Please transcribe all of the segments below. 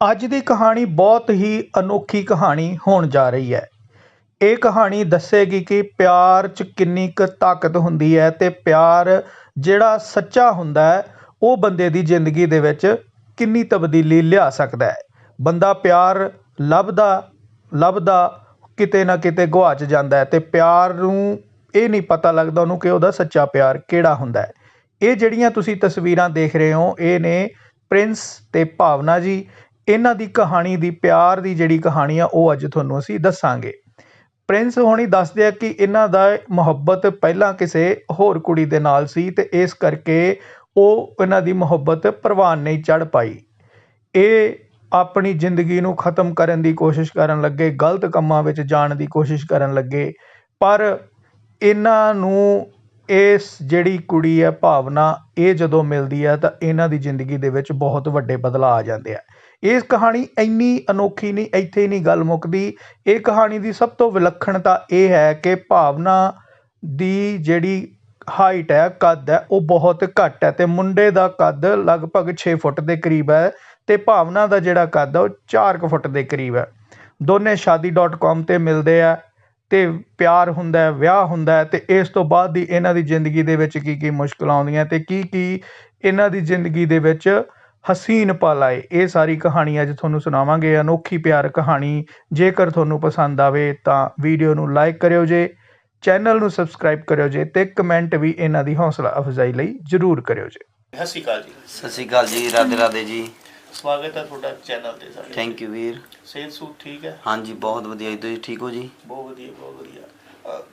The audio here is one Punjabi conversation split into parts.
ਅੱਜ ਦੀ ਕਹਾਣੀ ਬਹੁਤ ਹੀ ਅਨੋਖੀ ਕਹਾਣੀ ਹੋਣ ਜਾ ਰਹੀ ਹੈ। ਇਹ ਕਹਾਣੀ ਦੱਸੇਗੀ ਕਿ ਪਿਆਰ 'ਚ ਕਿੰਨੀ ਕੁ ਤਾਕਤ ਹੁੰਦੀ ਹੈ ਤੇ ਪਿਆਰ ਜਿਹੜਾ ਸੱਚਾ ਹੁੰਦਾ ਹੈ, ਉਹ ਬੰਦੇ ਦੀ ਜ਼ਿੰਦਗੀ ਦੇ ਵਿੱਚ ਕਿੰਨੀ ਤਬਦੀਲੀ ਲਿਆ ਸਕਦਾ ਹੈ। ਬੰਦਾ ਪਿਆਰ ਲੱਭਦਾ ਲੱਭਦਾ ਕਿਤੇ ਨਾ ਕਿਤੇ ਗੁਆਚ ਜਾਂਦਾ ਹੈ ਤੇ ਪਿਆਰ ਨੂੰ ਇਹ ਨਹੀਂ ਪਤਾ ਲੱਗਦਾ ਉਹਨੂੰ ਕਿ ਉਹਦਾ ਸੱਚਾ ਪਿਆਰ ਕਿਹੜਾ ਹੁੰਦਾ ਹੈ। ਇਹ ਜਿਹੜੀਆਂ ਤੁਸੀਂ ਤਸਵੀਰਾਂ ਦੇਖ ਰਹੇ ਹੋ, ਇਹ ਨੇ ਪ੍ਰਿੰਸ ਤੇ ਭਾਵਨਾ ਜੀ ਇਹਨਾਂ ਦੀ ਕਹਾਣੀ ਦੀ ਪਿਆਰ ਦੀ ਜਿਹੜੀ ਕਹਾਣੀ ਆ, ਉਹ ਅੱਜ ਤੁਹਾਨੂੰ ਅਸੀਂ ਦੱਸਾਂਗੇ। ਪ੍ਰਿੰਸ ਹੋਣੀ ਦੱਸਦੇ ਆ ਕਿ ਇਹਨਾਂ ਦਾ ਮੁਹੱਬਤ ਪਹਿਲਾਂ ਕਿਸੇ ਹੋਰ ਕੁੜੀ ਦੇ ਨਾਲ ਸੀ ਤੇ ਇਸ ਕਰਕੇ ਉਹ ਇਹਨਾਂ ਦੀ ਮੁਹੱਬਤ ਪ੍ਰਵਾਨ ਨਹੀਂ ਚੜ ਪਾਈ। ਇਹ ਆਪਣੀ ਜ਼ਿੰਦਗੀ ਨੂੰ ਖਤਮ ਕਰਨ ਦੀ ਕੋਸ਼ਿਸ਼ ਕਰਨ ਲੱਗੇ, ਗਲਤ ਕੰਮਾਂ ਵਿੱਚ ਜਾਣ ਦੀ ਕੋਸ਼ਿਸ਼ ਕਰਨ ਲੱਗੇ, ਪਰ ਇਹਨਾਂ ਨੂੰ ਇਸ ਜਿਹੜੀ ਕੁੜੀ ਹੈ ਭਾਵਨਾ, ਇਹ ਜਦੋਂ ਮਿਲਦੀ ਹੈ ਤਾਂ ਇਹਨਾਂ ਦੀ ਜ਼ਿੰਦਗੀ ਦੇ ਵਿੱਚ ਬਹੁਤ ਵੱਡੇ ਬਦਲਾਅ ਆ ਜਾਂਦੇ ਆ। ਇਸ ਕਹਾਣੀ ਇੰਨੀ ਅਨੋਖੀ ਨਹੀਂ, ਇੱਥੇ ਨਹੀਂ ਗੱਲ ਮੁੱਕਦੀ। ਇਹ ਕਹਾਣੀ ਦੀ ਸਭ ਤੋਂ ਵਿਲੱਖਣਤਾ ਇਹ ਹੈ ਕਿ ਭਾਵਨਾ ਦੀ ਜਿਹੜੀ ਹਾਈਟ ਹੈ, ਕੱਦ ਹੈ, ਉਹ ਬਹੁਤ ਘੱਟ ਹੈ ਤੇ ਮੁੰਡੇ ਦਾ ਕੱਦ ਲਗਭਗ 6 ਫੁੱਟ ਦੇ ਕਰੀਬ ਹੈ ਤੇ ਭਾਵਨਾ ਦਾ ਜਿਹੜਾ ਕੱਦ ਹੈ ਉਹ 4 ਕੁ ਫੁੱਟ ਦੇ ਕਰੀਬ ਹੈ। ਦੋਨੇ shaadi.com ਤੇ ਮਿਲਦੇ ਆ। ਤੇ ਪਿਆਰ ਹੁੰਦਾ ਹੈ ਵਿਆਹ ਹੁੰਦਾ ਹੈ ਤੇ ਇਸ ਤੋਂ ਬਾਅਦ ਦੀ ਇਹਨਾਂ ਦੀ ਜ਼ਿੰਦਗੀ ਦੇ ਵਿੱਚ ਕੀ ਕੀ ਮੁਸ਼ਕਲਾਂ ਆਉਂਦੀਆਂ ਤੇ ਕੀ ਕੀ ਇਹਨਾਂ ਦੀ ਜ਼ਿੰਦਗੀ ਦੇ ਵਿੱਚ ਹਸੀਨ ਪਲ ਆਏ। ਇਹ ਸਾਰੀ ਕਹਾਣੀ ਅੱਜ ਤੁਹਾਨੂੰ ਸੁਣਾਵਾਂਗੇ ਅਨੋਖੀ ਪਿਆਰ ਕਹਾਣੀ। ਜੇਕਰ ਤੁਹਾਨੂੰ ਪਸੰਦ ਆਵੇ ਤਾਂ ਵੀਡੀਓ ਨੂੰ ਲਾਈਕ ਕਰਿਓ ਜੇ ਚੈਨਲ ਨੂੰ ਸਬਸਕ੍ਰਾਈਬ ਕਰਿਓ ਜੇ ਤੇ ਕਮੈਂਟ ਵੀ ਇਹਨਾਂ ਦੀ ਹੌਸਲਾ ਅਫਜ਼ਾਈ ਲਈ ਜ਼ਰੂਰ ਕਰਿਓ ਜੇ। ਸਤਿ ਸ਼੍ਰੀ ਅਕਾਲ ਜੀ। ਸਤਿ ਸ਼੍ਰੀ ਅਕਾਲ ਜੀ ਰਾਧੇ ਰਾਧੇ ਜੀ। ਸਵਾਗਤ ਹੈ ਤੁਹਾਡਾ ਚੈਨਲ ਤੇ ਸਾਡੇ ਥੈਂਕ ਯੂ ਵੀਰ। ਸਿਹਤ ਸੂਟ ਠੀਕ ਹੈ? ਹਾਂਜੀ ਬਹੁਤ ਵਧੀਆ ਜੀ। ਤੁਸੀਂ ਠੀਕ ਹੋ ਜੀ? ਬਹੁਤ ਵਧੀਆ ਬਹੁਤ ਵਧੀਆ।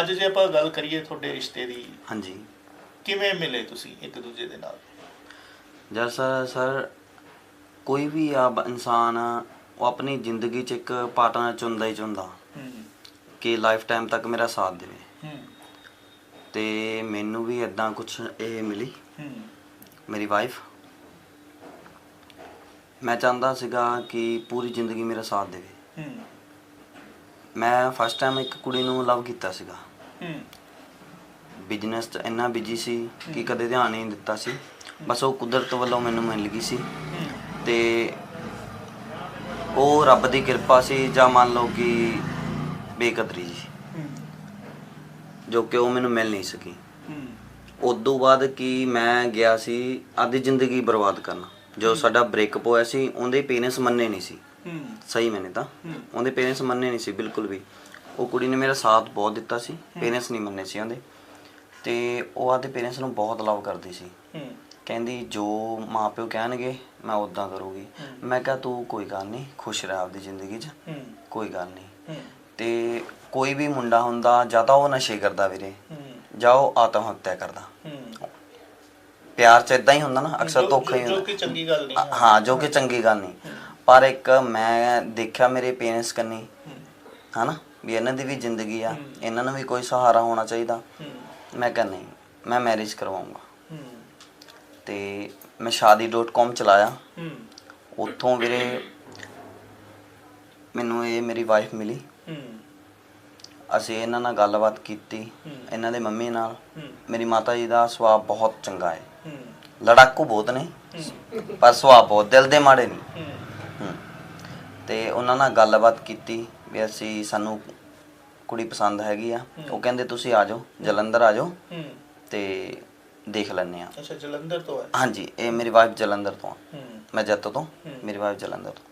ਅੱਜ ਜੇ ਆਪਾਂ ਗੱਲ ਕਰੀਏ ਤੁਹਾਡੇ ਰਿਸ਼ਤੇ ਦੀ ਹਾਂਜੀ। ਕਿਵੇਂ ਮਿਲੇ ਤੁਸੀਂ ਇੱਕ ਦੂਜੇ ਦੇ ਨਾਲ? ਜਦ ਸਰ ਸਰ ਕੋਈ ਵੀ ਆ ਬ- ਇਨਸਾਨ ਉਹ ਆਪਣੀ ਜ਼ਿੰਦਗੀ 'ਚ ਇੱਕ ਪਾਰਟਨਰ ਚੁਣਦਾ ਹੀ ਚੁਣਦਾ। ਹੂੰ। ਕਿ ਲਾਈਫ ਟਾਈਮ ਤੱਕ ਮੇਰਾ ਸਾਥ ਦੇਵੇ। ਹੂੰ। ਤੇ ਮੈਨੂੰ ਵੀ ਇਦਾਂ ਕੁਝ ਇਹ ਮਿਲੀ। ਹੂੰ। ਮੇਰੀ ਵਾਈਫ। ਮੈਂ ਚਾਹੁੰਦਾ ਸੀਗਾ ਕਿ ਪੂਰੀ ਜ਼ਿੰਦਗੀ ਮੇਰਾ ਸਾਥ ਦੇਵੇ। ਹੂੰ। ਮੈਂ ਫਸਟ ਟਾਈਮ ਇੱਕ ਕੁੜੀ ਨੂੰ ਲਵ ਕੀਤਾ ਸੀਗਾ। ਹੂੰ। ਬਿਜ਼ਨਸ 'ਚ ਇੰਨਾ ਬਿਜ਼ੀ ਸੀ ਕਿ ਕਦੇ ਧਿਆਨ ਨਹੀਂ ਦਿੱਤਾ ਸੀ। ਬਸ ਉਹ ਕੁਦਰਤ ਵੱਲੋਂ ਮੈਨੂੰ ਮਿਲ ਗਈ ਸੀ। ਤੇ ਉਹ ਰੱਬ ਦੀ ਕਿਰਪਾ ਸੀ ਜਾਂ ਮੰਨ ਲਓ ਕਿ ਬੇਕਦਰੀ ਜੀ। ਜੋ ਕਿ ਉਹ ਮੈਨੂੰ ਮਿਲ ਨਹੀਂ ਸਕੀ। ਹੂੰ। ਉਦੋਂ ਬਾਅਦ ਕਿ ਮੈਂ ਗਿਆ ਸੀ ਆਦੀ ਜ਼ਿੰਦਗੀ ਬਰਬਾਦ ਕਰਨ। ਜੋ ਸਾਡਾ ਬ੍ਰੇਕਅਪ ਹੋਇਆ ਸੀ ਉਹਦੇ ਪੇਰੈਂਟਸ ਮੰਨੇ ਨਹੀਂ ਸੀ। ਹੂੰ। ਸਹੀ ਮੈਨੇ ਤਾਂ। ਉਹਦੇ ਪੇਰੈਂਟਸ ਮੰਨੇ ਨਹੀਂ ਸੀ ਬਿਲਕੁਲ ਵੀ। ਉਹ ਕੁੜੀ ਨੇ ਮੇਰਾ ਸਾਥ ਬਹੁਤ ਦਿੱਤਾ ਸੀ ਪੇਰੈਂਟਸ ਨਹੀਂ ਮੰਨੇ ਸੀ ਉਹਦੇ। ਤੇ ਉਹ ਆਦੇ ਪੇਰੈਂਟਸ ਨੂੰ ਬਹੁਤ ਲਵ ਕਰਦੀ ਸੀ। ਹੂੰ। ਕਹਿੰਦੀ ਜੋ ਮਾਪਿਓ ਕਹਿਣਗੇ ਮੈਂ ਉਦਾਂ ਕਰੂਗੀ। ਮੈਂ ਕਿਹਾ ਤੂੰ ਕੋਈ ਗੱਲ ਨਹੀਂ ਖੁਸ਼ ਰਹਿ ਆਪਦੀ ਜ਼ਿੰਦਗੀ 'ਚ। ਕੋਈ ਗੱਲ ਨਹੀਂ। ਤੇ ਕੋਈ ਵੀ ਮੁੰਡਾ ਹੁੰਦਾ ਜਾਂ ਤਾਂ ਉਹ ਨਸ਼ੇ ਕਰਦਾ ਵੀਰੇ। ਜਾਂ ਉਹ ਆਤਮ ਹੱਤਿਆ ਕਰਦਾ ਪਿਆਰ 'ਚ ਇਦਾਂ ਹੀ ਹੁੰਦਾ ਨਾ ਅਕਸਰ ਜੋ- ਧੋਖਾ ਹੀ ਜੋ ਹੁੰਦਾ ਕਿ ਚੰਗੀ ਗੱਲ ਨਹੀਂ ਹਾਂ। ਜੋ ਕਿ ਚੰਗੀ ਗੱਲ ਨਹੀਂ। ਪਰ ਇੱਕ ਮੈਂ ਦੇਖਿਆ ਮੇਰੇ ਪੇਰੈਂਟਸ ਕੰਨੀ ਹੂੰ। ਹਨਾ ਵੀ ਇਹਨਾਂ ਦੀ ਵੀ ਜ਼ਿੰਦਗੀ ਆ। ਇਹਨਾਂ ਨੂੰ ਵੀ ਕੋਈ ਸਹਾਰਾ ਹੋਣਾ ਚਾਹੀਦਾ। ਮੈਂ ਕਿਹਾ ਨਹੀਂ ਮੈਂ ਮੈਰਿਜ ਕਰਵਾਉਂਗਾ। ਤੇ ਮੈਂ shaadi.com ਚਲਾਇਆ। ਉੱਥੋਂ ਵੀਰੇ ਮੈਨੂੰ ਇਹ ਮੇਰੀ ਵਾਈਫ ਮਿਲੀ। ਅਸੀਂ ਇਹਨਾਂ ਨਾਲ ਗੱਲਬਾਤ ਕੀਤੀ। ਇਹਨਾਂ ਦੇ ਮੰਮੀ ਨਾਲ। ਮੇਰੀ ਮਾਤਾ ਜੀ ਦਾ ਸੁਭਾਅ ਬਹੁਤ ਚੰਗਾ ਹੂੰ। ਲੜਾਕੂ ਬਹੁਤ ਨੇ ਪਰ ਸੁਭਾਅ ਬਹੁਤ ਦਿਲ ਦੇ ਮਾੜੇ ਨਹੀਂ ਹੂੰ। ਤੇ ਉਹਨਾਂ ਨਾਲ ਗੱਲਬਾਤ ਕੀਤੀ ਵੀ ਅਸੀਂ ਸਾਨੂੰ ਕੁੜੀ ਪਸੰਦ ਹੈਗੀ ਆ। ਉਹ ਕਹਿੰਦੇ ਤੁਸੀਂ ਆ ਜਾਓ ਜਲੰਧਰ ਆ ਜਾਓ ਹੂੰ। ਤੇ ਦੇਖ ਲੈਣੇ ਆ। ਅੱਛਾ ਜਲੰਧਰ ਤੋਂ ਹੈ ਹਾਂਜੀ ਇਹ ਮੇਰੀ ਵਾਈਫ ਜਲੰਧਰ ਤੋਂ ਆ। ਹੂੰ। ਮੈਂ ਜੱਤੋ ਤੋਂ। ਮੇਰੀ ਵਾਈਫ ਜਲੰਧਰ ਤੋਂ।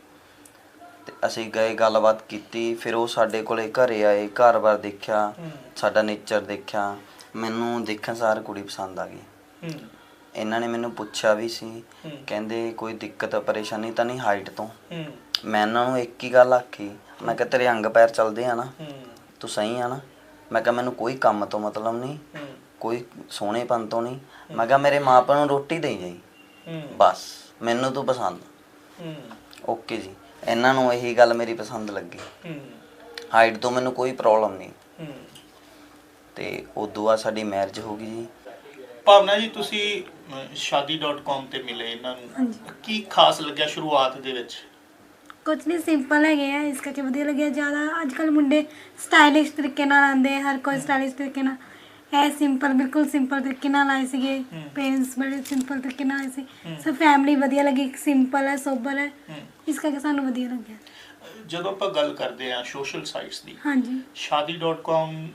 ਤੇ ਅਸੀਂ ਗਏ ਗੱਲਬਾਤ ਕੀਤੀ ਫਿਰ ਉਹ ਸਾਡੇ ਕੋਲੇ ਘਰੇ ਆਏ ਘਰ-ਬਾਰ ਦੇਖਿਆ ਹੂੰ। ਸਾਡਾ ਨੇਚਰ ਦੇਖਿਆ। ਮੈਨੂੰ ਦੇਖਣ ਸਾਰ ਕੁੜੀ ਪਸੰਦ ਆ ਗਈ। ਹੂੰ। ਇਹਨਾਂ ਨੇ ਮੈਨੂੰ ਪੁੱਛਿਆ ਵੀ ਸੀ। ਕਹਿੰਦੇ ਕੋਈ ਦਿੱਕਤ ਪਰੇਸ਼ਾਨੀ ਤਾਂ ਨਹੀਂ ਹਾਈਟ ਤੋਂ। ਮੈਂ ਇਹਨਾਂ ਨੂੰ ਇੱਕ ਹੀ ਗੱਲ ਆਖੀ ਮੈਂ ਕਿਹਾ ਤੇਰੇ ਅੰਗ ਪੈਰ ਚੱਲਦੇ ਆ ਨਾ ਤੂੰ ਸਹੀ ਆ ਨਾ? ਮੈਂ ਕਿਹਾ ਮੈਨੂੰ ਕੋਈ ਕੰਮ ਤੋਂ ਮਤਲਬ ਨਹੀਂ ਕੋਈ ਸੋਹਣੇਪਨ ਤੋਂ ਨਹੀਂ। ਮੈਂ ਕਿਹਾ ਮੇਰੇ ਮਾਪਿਆਂ ਨੂੰ ਰੋਟੀ ਦੇਈ ਜਾਈ। ਬਸ ਮੈਨੂੰ ਤੂੰ ਪਸੰਦ। ਓਕੇ ਜੀ। ਇਹਨਾਂ ਨੂੰ ਇਹੀ ਗੱਲ ਮੇਰੀ ਪਸੰਦ ਲੱਗੀ। ਹਾਈਟ ਤੋਂ ਮੈਨੂੰ ਕੋਈ ਪ੍ਰੋਬਲਮ ਨਹੀਂ। ਤੇ ਉਦੋਂ ਬਾਅਦ ਸਾਡੀ ਮੈਰਿਜ ਹੋ ਗਈ ਜੀ। ਭਾਵਨਾ ਜੀ ਤੁਸੀਂ shaadi.com ਤੇ ਮਿਲੇ ਇਹਨਾਂ ਨੂੰ। ਕੀ ਖਾਸ ਲੱਗਿਆ ਸ਼ੁਰੂਆਤ ਦੇ ਵਿੱਚ? ਕੁਝ ਨਹੀਂ ਸਿੰਪਲ ਹੈਗੇ ਆ ਇਸ ਕਰਕੇ ਵਧੀਆ ਲੱਗਿਆ। ਜ਼ਿਆਦਾ ਅੱਜ ਕੱਲ ਮੁੰਡੇ ਸਟਾਈਲਿਸ਼ ਤਰੀਕੇ ਨਾਲ ਆਉਂਦੇ ਆ, ਹਰ ਕੋਈ ਸਟਾਈਲਿਸ਼ ਤਰੀਕੇ ਨਾਲ। ਇਹ ਸਿੰਪਲ ਬਿਲਕੁਲ ਸਿੰਪਲ ਤਰੀਕੇ ਨਾਲ ਆਏ ਸੀਗੇ। ਹੂੰ। ਪੇਰੈਂਟਸ ਬੜੇ ਸਿੰਪਲ ਤਰੀਕੇ ਨਾਲ ਆਏ ਸੀ। ਹੂੰ। ਸੋ ਫੈਮਿਲੀ ਵਧੀਆ ਲੱਗੀ ਸਿੰਪਲ ਹੈ ਸੋਬਰ ਹੈ। ਹੂੰ। ਇਸ ਕਰਕੇ ਸਾਨੂੰ ਵਧੀਆ ਲੱਗਿਆ। ਜਦੋਂ ਆਪਾਂ ਗੱਲ ਕਰਦੇ ਆ ਸੋਸ਼ਲ ਸਾਈਟਸ ਦੀ ਹਾਂਜੀ। shaadi.com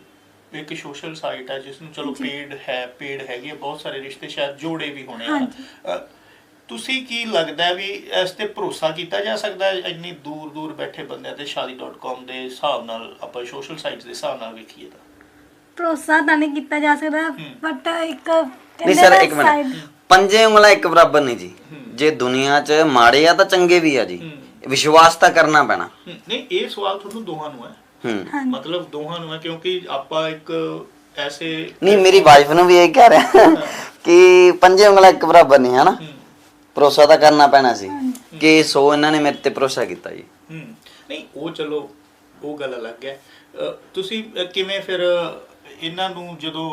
ਇੱਕ ਸੋਸ਼ਲ ਸਾਈਟ ਹੈ ਜਿਸ ਨੂੰ ਚਲੋ ਜੀ। ਪੇਡ ਹੈ ਪੇਡ ਹੈਗੀ ਹੈ ਬਹੁਤ ਸਾਰੇ ਰਿਸ਼ਤੇ ਸ਼ਾਇਦ ਜੋੜੇ ਵੀ ਹੋਣੇ। ਅ, ਤੁਸੀਂ ਕੀ ਲੱਗਦਾ ਵੀ ਇਸ ਤੇ ਭਰੋਸਾ ਕੀਤਾ ਜਾ ਸਕਦਾ ਹੈ? ਇੰਨੀ ਦੂਰ ਦੂਰ ਬੈਠੇ ਬੰਦਿਆਂ ਤੇ shaadi.com ਦੇ ਹਿਸਾਬ ਨਾਲ ਆਪਾਂ ਸੋਸ਼ਲ ਸਾਈਟਸ ਦੇ ਹਿਸਾਬ ਨਾਲ ਵੇਖੀਏ ਤਾਂ। ਭਰੋਸਾ ਤਾਂ ਨਹੀਂ ਕੀਤਾ ਜਾ ਸਕਦਾ ਬਟ ਇੱਕ ਨਹੀਂ ਸਰ ਇੱਕ ਮਿੰਟ। ਪੰਜੇ ਉਂਗਲਾਂ ਇੱਕ ਬਰਾਬਰ ਨਹੀਂ ਜੀ। ਜੇ ਦੁਨੀਆ 'ਚ ਮਾੜੇ ਆ ਤਾਂ ਚੰਗੇ ਵੀ ਆ ਜੀ। ਵਿਸ਼ਵਾਸ ਤਾਂ ਕਰਨਾ ਪੈਣਾ। ਨਹੀਂ ਇਹ ਸਵਾਲ ਤੁਹਾਨੂੰ ਦੋਹਾਂ ਨੂੰ ਹੈ। ਹੂੰ। ਮਤਲਬ ਦੋਹਾਂ ਨੂੰ ਹੈ ਕਿਉਂਕਿ ਆਪਾਂ ਇੱਕ ਐਸੇ ਨਹੀਂ ਮੇਰੀ ਵਾਈਫ ਨੂੰ ਵੀ ਇਹ ਕਹਿ ਰਿਹਾ ਕਿ ਪੰਜੇ ਉਂਗਲਾਂ ਇੱਕ ਬਰਾਬਰ ਨਹੀਂ ਹਨਾ? ਭਰੋਸਾ ਤਾਂ ਕਰਨਾ ਪੈਣਾ ਸੀ ਕਿ ਸੋ ਇਹਨਾਂ ਨੇ ਮੇਰੇ ਤੇ ਭਰੋਸਾ ਕੀਤਾ ਜੀ। ਨਹੀਂ ਉਹ ਚਲੋ ਉਹ ਗੱਲ ਅਲੱਗ ਹੈ। ਤੁਸੀਂ ਕਿਵੇਂ ਫਿਰ ਇਹਨਾਂ ਨੂੰ ਜਦੋਂ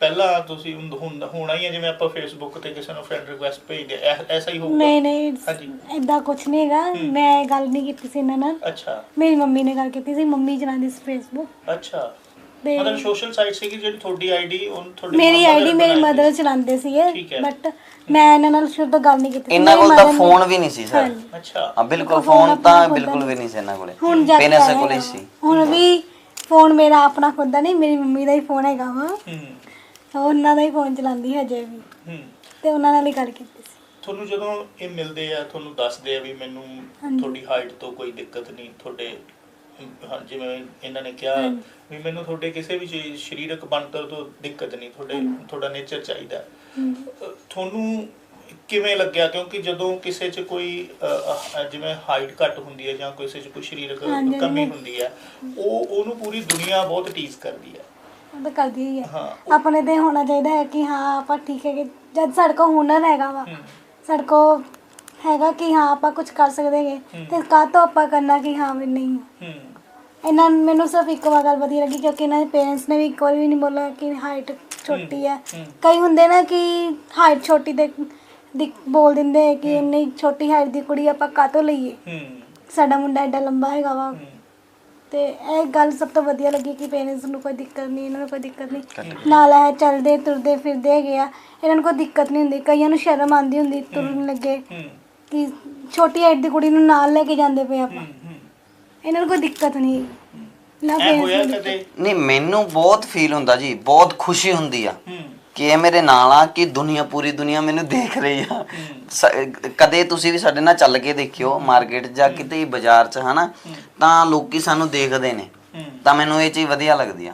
ਪਹਿਲਾਂ ਤੁਸੀਂ ਹੁਣ- ਹੁਣ ਹੀ ਹੈ ਜਿਵੇਂ ਆਪਾਂ ਫੇਸਬੁੱਕ ਤੇ ਕਿਸੇ ਨੂੰ ਫਰੈਂਡ ਰਿਕੁਐਸਟ ਭੇਜਦੇ ਐਸਾ ਹੀ ਹੋਊਗਾ ਨਹੀਂ ਨਹੀਂ ਹਾਂਜੀ। ਇਦਾਂ ਕੁਝ ਨਹੀਂ ਹੈਗਾ ਮੈਂ ਇਹ ਗੱਲ ਨਹੀਂ ਕੀਤੀ ਸੀ ਇਹਨਾਂ ਨਾਲ ਅੱਛਾ ਮੇਰੀ ਮੰਮੀ ਨੇ ਗੱਲ ਕੀਤੀ ਸੀ ਮੰਮੀ ਚਲਾਉਂਦੀ ਸੀ ਫੇਸਬੁੱਕ ਅੱਛਾ ਮਤਲਬ ਸੋਸ਼ਲ ਸਾਈਟ ਸੀ ਜਿਹੜੀ ਤੁਹਾਡੀ ਆਈਡੀ ਉਹ ਤੁਹਾਡੀ ਮੇਰੀ ਆਈਡੀ ਮੇਰੀ ਮਦਰ। ਚਲਾਉਂਦੇ ਸੀਗੇ। ਬਟ ਮੈਂ ਇਹਨਾਂ ਨਾਲ ਸ਼ੁਰੂ ਤੋਂ ਗੱਲ ਨਹੀਂ ਕੀਤੀ। ਇਹਨਾਂ ਕੋਲ ਤਾਂ ਫੋਨ ਵੀ ਨਹੀਂ ਸੀ ਸਰ ਹਾਂਜੀ। ਅੱਛਾ ਹਾਂ ਬਿਲਕੁਲ ਫੋਨ ਤਾਂ ਬਿਲਕੁਲ ਵੀ ਨਹੀਂ ਸੀ ਇਹਨਾਂ ਕੋਲੇ ਪੇਨਸ ਕੋਲੇ ਸੀ। ਹੁਣ ਵੀ ਫੋਨ ਮੇਰਾ ਆਪਣਾ ਖੁਦ ਦਾ ਨਹੀਂ ਮੇਰੀ ਮੰਮੀ ਦਾ ਹੀ ਫੋਨ ਹੈਗਾ ਵਾ ਉਹ ਉਹਨਾਂ ਦਾ ਹੀ ਫੋਨ ਚਲਾਉਂਦੀ ਹੈ ਹਜੇ ਵੀ ਹੂੰ ਤੇ ਉਹਨਾਂ ਨਾਲ ਹੀ ਗੱਲ ਕੀਤੀ ਸੀ ਤੁਹਾਨੂੰ ਜਦੋਂ ਇਹ ਮਿਲਦੇ ਆ ਤੁਹਾਨੂੰ ਦੱਸਦੇ ਆ ਵੀ ਮੈਨੂੰ ਹਾਂਜੀ। ਤੁਹਾਡੀ ਹਾਈਟ ਤੋਂ ਕੋਈ ਦਿੱਕਤ ਨਹੀਂ ਤੁਹਾਡੇ ਹਾਂ, ਜਿਵੇਂ ਇਹਨਾਂ ਨੇ ਕਿਹਾ ਹਾਂਜੀ। ਵੀ ਮੈਨੂੰ ਤੁਹਾਡੇ ਕਿਸੇ ਵੀ ਚੀਜ਼ ਸਰੀਰਕ ਬਣਤਰ ਤੋਂ ਦਿੱਕਤ ਨਹੀਂ ਤੁਹਾਡੇ ਤੁਹਾਡਾ ਨੇਚਰ ਚਾਹੀਦਾ ਹਮ। ਅ, ਤੁਹਾਨੂੰ ਕਿਵੇਂ ਲੱਗਿਆ ਕਿਉਂਕਿ ਜਦੋਂ ਕਿਸੇ 'ਚ ਕੋਈ ਅ, ਅ, ਜਿਵੇਂ ਹਾਈਟ ਘੱਟ ਹੁੰਦੀ ਹੈ ਜਾਂ ਕਿਸੇ 'ਚ ਕੋਈ ਸਰੀਰਕ ਹਾਂਜੀ, ਕਮੀ ਹਾਂਜੀ। ਹੁੰਦੀ ਹੈ ਉਹ ਉਹਨੂੰ ਪੂਰੀ ਦੁਨੀਆ ਬਹੁਤ ਟੀਜ਼ ਕਰਦੀ ਹੈ ਤਾਂ ਕਰਦੀ ਹੀ ਹੈ। ਹਾਂ। ਆਪਣੇ ਤੇ ਹੋਣਾ ਚਾਹੀਦਾ ਹੈ ਕਿ ਹਾਂ ਆਪਾਂ ਠੀਕ ਹੈ ਕਿ ਜਦ ਸਾਡੇ ਕੋਲ ਹੁਨਰ ਹੈਗਾ ਵਾ ਹੂੰ। ਸਾਡੇ ਕੋਲ ਹੈਗਾ ਕਿ ਹਾਂ ਆਪਾਂ ਕੁਝ ਕਰ ਸਕਦੇ ਹੈਗੇ। ਤੇ ਕਾਹ ਤੋਂ ਆਪਾਂ ਕਰਨਾ ਕਿ ਹਾਂ ਵੀ ਨਹੀਂ। ਹੂੰ। ਇਹਨਾਂ ਨੂੰ- ਮੈਨੂੰ ਸਿਰਫ ਇੱਕ ਵਾਰ ਗੱਲ ਵਧੀਆ ਲੱਗੀ ਕਿਉਂਕਿ ਇਹਨਾਂ ਦੇ ਪੇਰੈਂਟਸ ਨੇ ਵੀ ਇੱਕ ਵਾਰ ਵੀ ਨਹੀਂ ਬੋਲਿਆ ਕਿ ਹਾਈਟ ਛੋਟੀ ਹੈ ਹੂੰ। ਕਈ ਹੁੰਦੇ ਨਾ ਕਿ ਹਾਈਟ ਛੋਟੀ ਤੇ ਦਿਖ- ਬੋਲ ਦਿੰਦੇ ਕਿ ਇੰਨੀ ਛੋਟੀ ਹਾਈਟ ਦੀ ਕੁੜੀ ਆਪਾਂ ਕਾਹਤੋਂ ਲਈਏ। ਹੂੰ। ਸਾਡਾ ਮੁੰਡਾ ਐਡਾ ਲੰਬਾ ਹੈਗਾ ਵਾ। ਹੂੰ। ਤੇ ਇਹ ਗੱਲ ਸਭ ਤੋਂ ਵਧੀਆ ਲੱਗੀ ਕਿ ਪੇਰੈਂਟਸ ਨੂੰ ਕੋਈ ਦਿੱਕਤ ਨਹੀਂ ਇਹਨਾਂ ਨੂੰ ਕੋਈ ਦਿੱਕਤ ਨਹੀਂ। ਨਾਲ ਇਹ ਚੱਲਦੇ ਤੁਰਦੇ ਫਿਰਦੇ ਹੈਗੇ ਆ। ਇਹਨਾਂ ਨੂੰ ਕੋਈ ਦਿੱਕਤ ਨਹੀਂ ਹੁੰਦੀ। ਕਈਆਂ ਨੂੰ ਸ਼ਰਮ ਆਉਂਦੀ ਹੁੰਦੀ ਤੁਰਨ ਲੱਗੇ ਕਿ ਛੋਟੀ ਹਾਈਟ ਦੀ ਕੁੜੀ ਨੂੰ ਨਾਲ ਲੈ ਕੇ ਜਾਂਦੇ ਪਏ ਆਪਾਂ। ਇਹਨਾਂ ਨੂੰ ਕੋਈ ਦਿੱਕਤ ਨਹੀਂ। ਨਾ ਹੋਇਆ। ਕਦੇ? ਨਹੀਂ ਮੈਨੂੰ ਬਹੁਤ ਫੀਲ ਹੁੰਦਾ ਜੀ। ਬਹੁਤ ਖੁਸ਼ੀ ਹੁੰਦੀ ਆ। ਹੂੰ। ਕਿ ਇਹ ਮੇਰੇ ਨਾਲ ਆ ਕਿ ਦੁਨੀਆ ਪੂਰੀ ਦੁਨੀਆ ਮੈਨੂੰ ਦੇਖ ਰਹੀ ਆ। ਸ- ਕਦੇ ਤੁਸੀਂ ਵੀ ਸਾਡੇ ਨਾਲ ਚੱਲ ਕੇ ਦੇਖਿਓ ਮਾਰਕੀਟ ਜਾਂ ਕਿਤੇ ਵੀ ਬਾਜ਼ਾਰ 'ਚ ਹਨਾ? ਤਾਂ ਲੋਕੀ ਸਾਨੂੰ ਦੇਖਦੇ ਨੇ। ਤਾਂ ਮੈਨੂੰ ਇਹ ਚੀਜ਼ ਵਧੀਆ ਲੱਗਦੀ ਆ।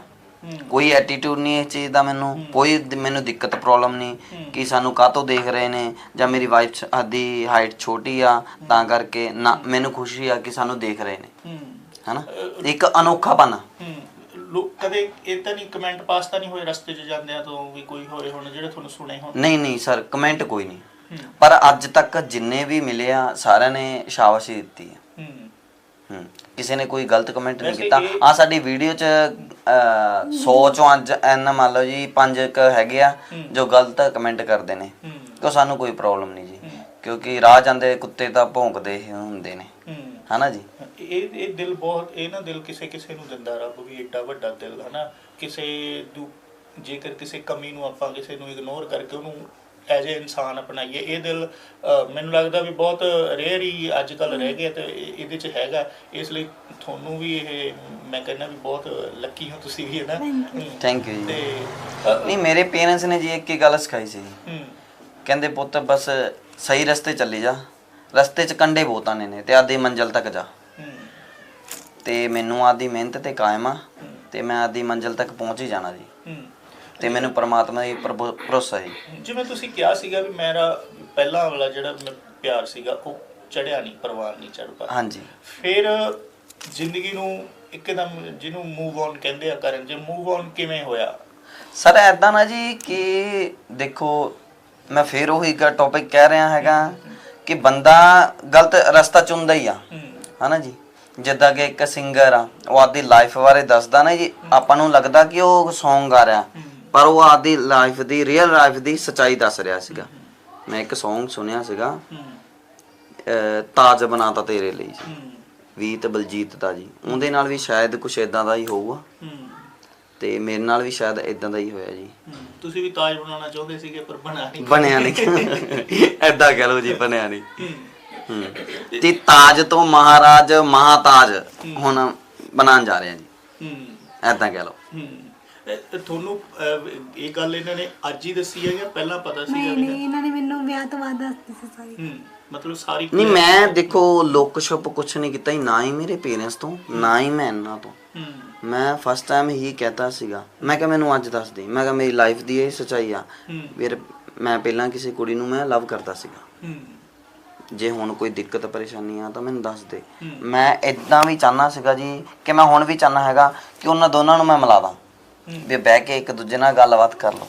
ਕੋਈ ਐਟੀਟਿਊਡ ਨਹੀਂ ਇਸ ਚੀਜ਼ ਦਾ ਮੈਨੂੰ। ਕੋਈ ਦ- ਮੈਨੂੰ ਦਿੱਕਤ ਪ੍ਰੋਬਲਮ ਨਹੀਂ ਕਿ ਸਾਨੂੰ ਕਾਹਤੋਂ ਦੇਖ ਰਹੇ ਨੇ ਜਾਂ ਮੇਰੀ ਵਾਈਫ ਦੀ ਹਾਈਟ ਛੋਟੀ ਆ ਤਾਂ ਕਰਕੇ ਨਾ ਮੈਨੂੰ ਖੁਸ਼ੀ ਆ ਕਿ ਸਾਨੂੰ ਦੇਖ ਰਹੇ ਨੇ। ਹਨਾ? ਇੱਕ ਅਨੋਖਾਪਨ ਹੂੰ। ਲੋਕ ਕਦੇ ਇਹ ਤਾਂ ਨਹੀਂ ਕਮੈਂਟ ਪਾਸ ਤਾਂ ਨਹੀਂ ਹੋਏ ਰਸਤੇ 'ਚ ਜਾਂਦਿਆਂ ਤੋਂ ਵੀ ਕੋਈ ਹੋਏ ਹੁਣ ਜਿਹੜੇ ਤੁਹਾਨੂੰ ਸੁਣੇ ਹੋਣ? ਨਹੀਂ ਨਹੀਂ ਸਰ ਕਮੈਂਟ ਕੋਈ ਨਹੀਂ। ਹੂੰ। ਪਰ ਅੱਜ ਤੱਕ ਜਿੰਨੇ ਵੀ ਮਿਲੇ ਆ ਸਾਰਿਆਂ ਨੇ ਸ਼ਾਬਾਸ਼ੀ ਦਿੱਤੀ ਹੈ ਹੂੰ। ਹੂੰ। ਕਿਸੇ ਨੇ ਕੋਈ ਗਲਤ ਕਮੈਂਟ ਨਹੀਂ ਵੈਸੇ ਕੀਤਾ। ਇਹ- ਆ ਸਾਡੀ ਵੀਡੀਓ 'ਚ 100 ਚੋਂ ਅੱਜ ਐਨ ਮੰਨ ਲਓ ਜੀ ਪੰਜ ਕ ਹੈਗੇ ਆ ਹੂੰ। ਜੋ ਗਲਤ ਕਮੈਂਟ ਕਰਦੇ ਨੇ। ਹੂੰ। ਸਾਨੂੰ ਕੋਈ ਪ੍ਰੋਬਲਮ ਨਹੀਂ ਜੀ। ਹੂੰ। ਕਿਉਂਕਿ ਰਾਹ ਜਾਂਦੇ ਕੁੱਤੇ ਤਾਂ ਭੌਂਕਦੇ ਹੀ ਹੁੰਦੇ ਨੇ। ਹੂੰ। ਹਨਾ ਜੀ? ਇਹ ਇਹ ਦਿਲ ਬਹੁਤ ਇਹ ਨਾ ਦਿਲ ਕਿਸੇ ਕਿਸੇ ਨੂੰ ਦਿੰਦਾ ਰੱਬ ਵੀ ਏਡਾ ਵੱਡਾ ਦਿਲ ਹਨਾ? ਕਿਸੇ ਦੂ ਜੇਕਰ ਕਿਸੇ ਕਮੀ ਨੂੰ ਆਪਾਂ ਕਿਸੇ ਨੂੰ ਇਗਨੋਰ ਕਰਕੇ ਉਹਨੂੰ ਐਜ਼ ਅ ਇਨਸਾਨ ਅਪਣਾਈਏ ਇਹ ਦਿਲ ਮੈਨੂੰ ਲੱਗਦਾ ਵੀ ਬਹੁਤ ਰੇਅਰ ਹੀ ਅੱਜ ਕੱਲ ਰਹਿ ਗਿਆ ਤੇ ਇਹ- ਇਹਦੇ ਚ ਹੈਗਾ। ਇਸ ਲਈ ਤੁਹਾਨੂੰ ਵੀ ਇਹ ਮੈਂ ਕਹਿੰਦਾ ਵੀ ਬਹੁਤ ਲੱਕੀ ਹੋ ਤੁਸੀਂ ਵੀ ਹੈ। ਨਾ। ਥੈਂਕ ਯੂ ਤੇ ਜੀ ਨਹੀਂ ਮੇਰੇ ਪੇਰੈਂਟਸ ਨੇ ਜੀ ਇੱਕ ਹੀ ਗੱਲ ਸਿਖਾਈ ਸੀ ਹੂੰ। ਕਹਿੰਦੇ ਪੁੱਤ ਬਸ ਸਹੀ ਰਸਤੇ ਚੱਲੀ ਜਾ। ਰਸਤੇ 'ਚ ਕੰਡੇ ਬਹੁਤ ਆਣੇ ਨੇ ਤੇ ਆਦੀ ਮੰਜ਼ਲ ਤੱਕ ਜਾ। ਤੇ ਮੈਨੂੰ ਆਦੀ ਮਿਹਨਤ ਤੇ ਕਾਇਮ ਆ ਤੇ ਮੈਂ ਆਦੀ ਮੰਜ਼ਿਲ ਤੱਕ ਪਹੁੰਚ ਹੀ ਜਾਣਾ ਜੀ। ਤੇ ਮੈਨੂੰ ਪਰਮਾਤਮਾ ਦੀ ਭਰੋਸਾ ਹੈ ਜਿਵੇਂ ਤੁਸੀਂ ਕਿਹਾ ਸੀਗਾ ਵੀ ਮੇਰਾ ਪਹਿਲਾਂ ਵਾਲਾ ਜਿਹੜਾ ਪਿਆਰ ਸੀਗਾ ਉਹ ਚੜਿਆ ਨਹੀਂ ਪਰਵਾਨ ਨਹੀਂ ਚੜ ਪਾਇਆ। ਹਾਂਜੀ। ਫਿਰ ਜ਼ਿੰਦਗੀ ਨੂੰ ਇੱਕਦਮ ਜਿਹਨੂੰ ਮੂਵ ਔਨ ਕਹਿੰਦੇ ਆ ਕਰਨ ਜੇ ਮੂਵ ਔਨ ਕਿਵੇਂ ਹੋਇਆ? ਸਰ ਐਦਾਂ ਨਾ ਜੀ ਕਿ ਦੇਖੋ ਮੈਂ ਫੇਰ ਉਹੀ ਟੌਪਿਕ ਕਹਿ ਰਿਹਾ ਹੈਗਾ। ਕਿ ਬੰਦਾ ਗਲਤ ਰਸਤਾ ਚੁਣਦਾ ਹੀ ਆ। ਹਨਾ ਜੀ? ਜਿੱਦਾਂ ਕਿ ਇੱਕ ਸਿੰਗਰ ਆ ਉਹ ਆਪਦੀ ਲਾਈਫ ਬਾਰੇ ਦੱਸਦਾ ਨਾ ਜੀ ਆਪਾਂ ਨੂੰ ਲੱਗਦਾ ਕਿ ਉਹ Song ਗਾ ਰਿਹਾ। ਪਰ ਉਹ ਆਪਦੀ ਲਾਈਫ ਦੀ ਰੀਅਲ ਲਾਈਫ ਦੀ ਸਚਾਈ ਦੱਸ ਰਿਹਾ ਸੀਗਾ। ਮੈਂ ਇੱਕ Song ਸੁਣਿਆ ਸੀਗਾ। ਤਾਜ ਬਣਾਤਾ ਤੇਰੇ ਲਈ ਵੀਤ ਬਲਜੀਤ ਦਾ ਜੀ। ਉਹਦੇ ਨਾਲ ਵੀ ਸ਼ਾਇਦ ਕੁਝ ਇਦਾਂ ਦਾ ਹੀ ਹੋਊਗਾ। ਤੇ ਮੇਰੇ ਨਾਲ ਵੀ ਸ਼ਾਇਦ ਇਦਾਂ ਦਾ ਹੀ ਹੋਇਆ ਜੀ। ਤੁਸੀਂ ਵੀ ਤਾਜ ਬਣਾਉਣਾ ਚਾਹੁੰਦੇ ਸੀਗੇ ਪਰ ਬਣਾ ਨਹੀਂ। ਬਣਿਆ ਨਹੀਂ। ਐਦਾਂ ਕਹਿ ਲਓ ਜੀ ਬਣਿਆ ਨਹੀਂ। ਤੇ ਤਾਜ ਤੋਂ ਮਹਾਰਾਜ ਮਹਾਤਾਜ ਹੁਣ ਬਣਾਉਣ ਜਾ ਰਹੇ ਆ ਜੀ। ਹੂੰ। ਐਦਾਂ ਕਹਿ ਲਓ। ਤੁਹਾਨੂੰ ਇਹ ਗੱਲ ਇਹਨਾਂ ਨੇ ਅੱਜ ਹੀ ਦੱਸੀ ਹੈ ਜਾਂ ਪਹਿਲਾਂ ਪਤਾ ਸੀ ਨਹੀਂ ਨਹੀਂ ਇਹਨਾਂ ਨੇ ਮੈਨੂੰ ਵਿਆਹ ਤੋਂ ਬਾਅਦ ਦੱਸਤੀ ਸੀ ਸਾਰੀ। ਹੂੰ। ਮਤਲਬ ਸਾਰੀ ਨਹੀਂ ਮੈਂ ਦੇਖੋ ਲੁੱਕ ਛੁਪ ਕੁਛ ਨਹੀਂ ਕੀਤਾ ਨਾ ਹੀ ਮੇਰੇ ਪੇਰੈਂਟਸ ਤੋਂ ਨਾ ਹੀ ਮੈਂ ਇਹਨਾਂ ਤੋਂ। ਮੈਂ ਫਸਟ ਟਾਈਮ ਹੀ ਕਹਤਾ ਸੀਗਾ। ਮੈਂ ਕਿਹਾ ਮੈਨੂੰ ਅੱਜ ਦੱਸ ਦੇ। ਮੈਂ ਕਿਹਾ ਮੇਰੀ ਲਾਈਫ ਦੀ ਇਹ ਸੱਚਾਈ ਆ। ਵੀਰ ਮੈਂ ਪਹਿਲਾਂ ਕਿਸੇ ਕੁੜੀ ਨੂੰ ਮੈਂ ਲਵ ਕਰਦਾ ਸੀਗਾ। ਜੇ ਹੁਣ ਕੋਈ ਦਿੱਕਤ ਪਰੇਸ਼ਾਨੀ ਆ ਤਾਂ ਮੈਨੂੰ ਦੱਸ ਦੇ। ਮੈਂ ਇਦਾਂ ਵੀ ਚਾਹਨਾ ਸੀਗਾ ਜੀ ਕਿ ਮੈਂ ਹੁਣ ਵੀ ਚਾਹਨਾ ਹੈਗਾ ਕਿ ਉਹਨਾਂ ਦੋਨਾਂ ਨੂੰ ਮੈਂ ਮਿਲਾ ਦਾਂ। ਵੀ ਬਹਿ ਕੇ ਇੱਕ ਦੂਜੇ ਨਾਲ ਗੱਲਬਾਤ ਕਰ ਲਓ।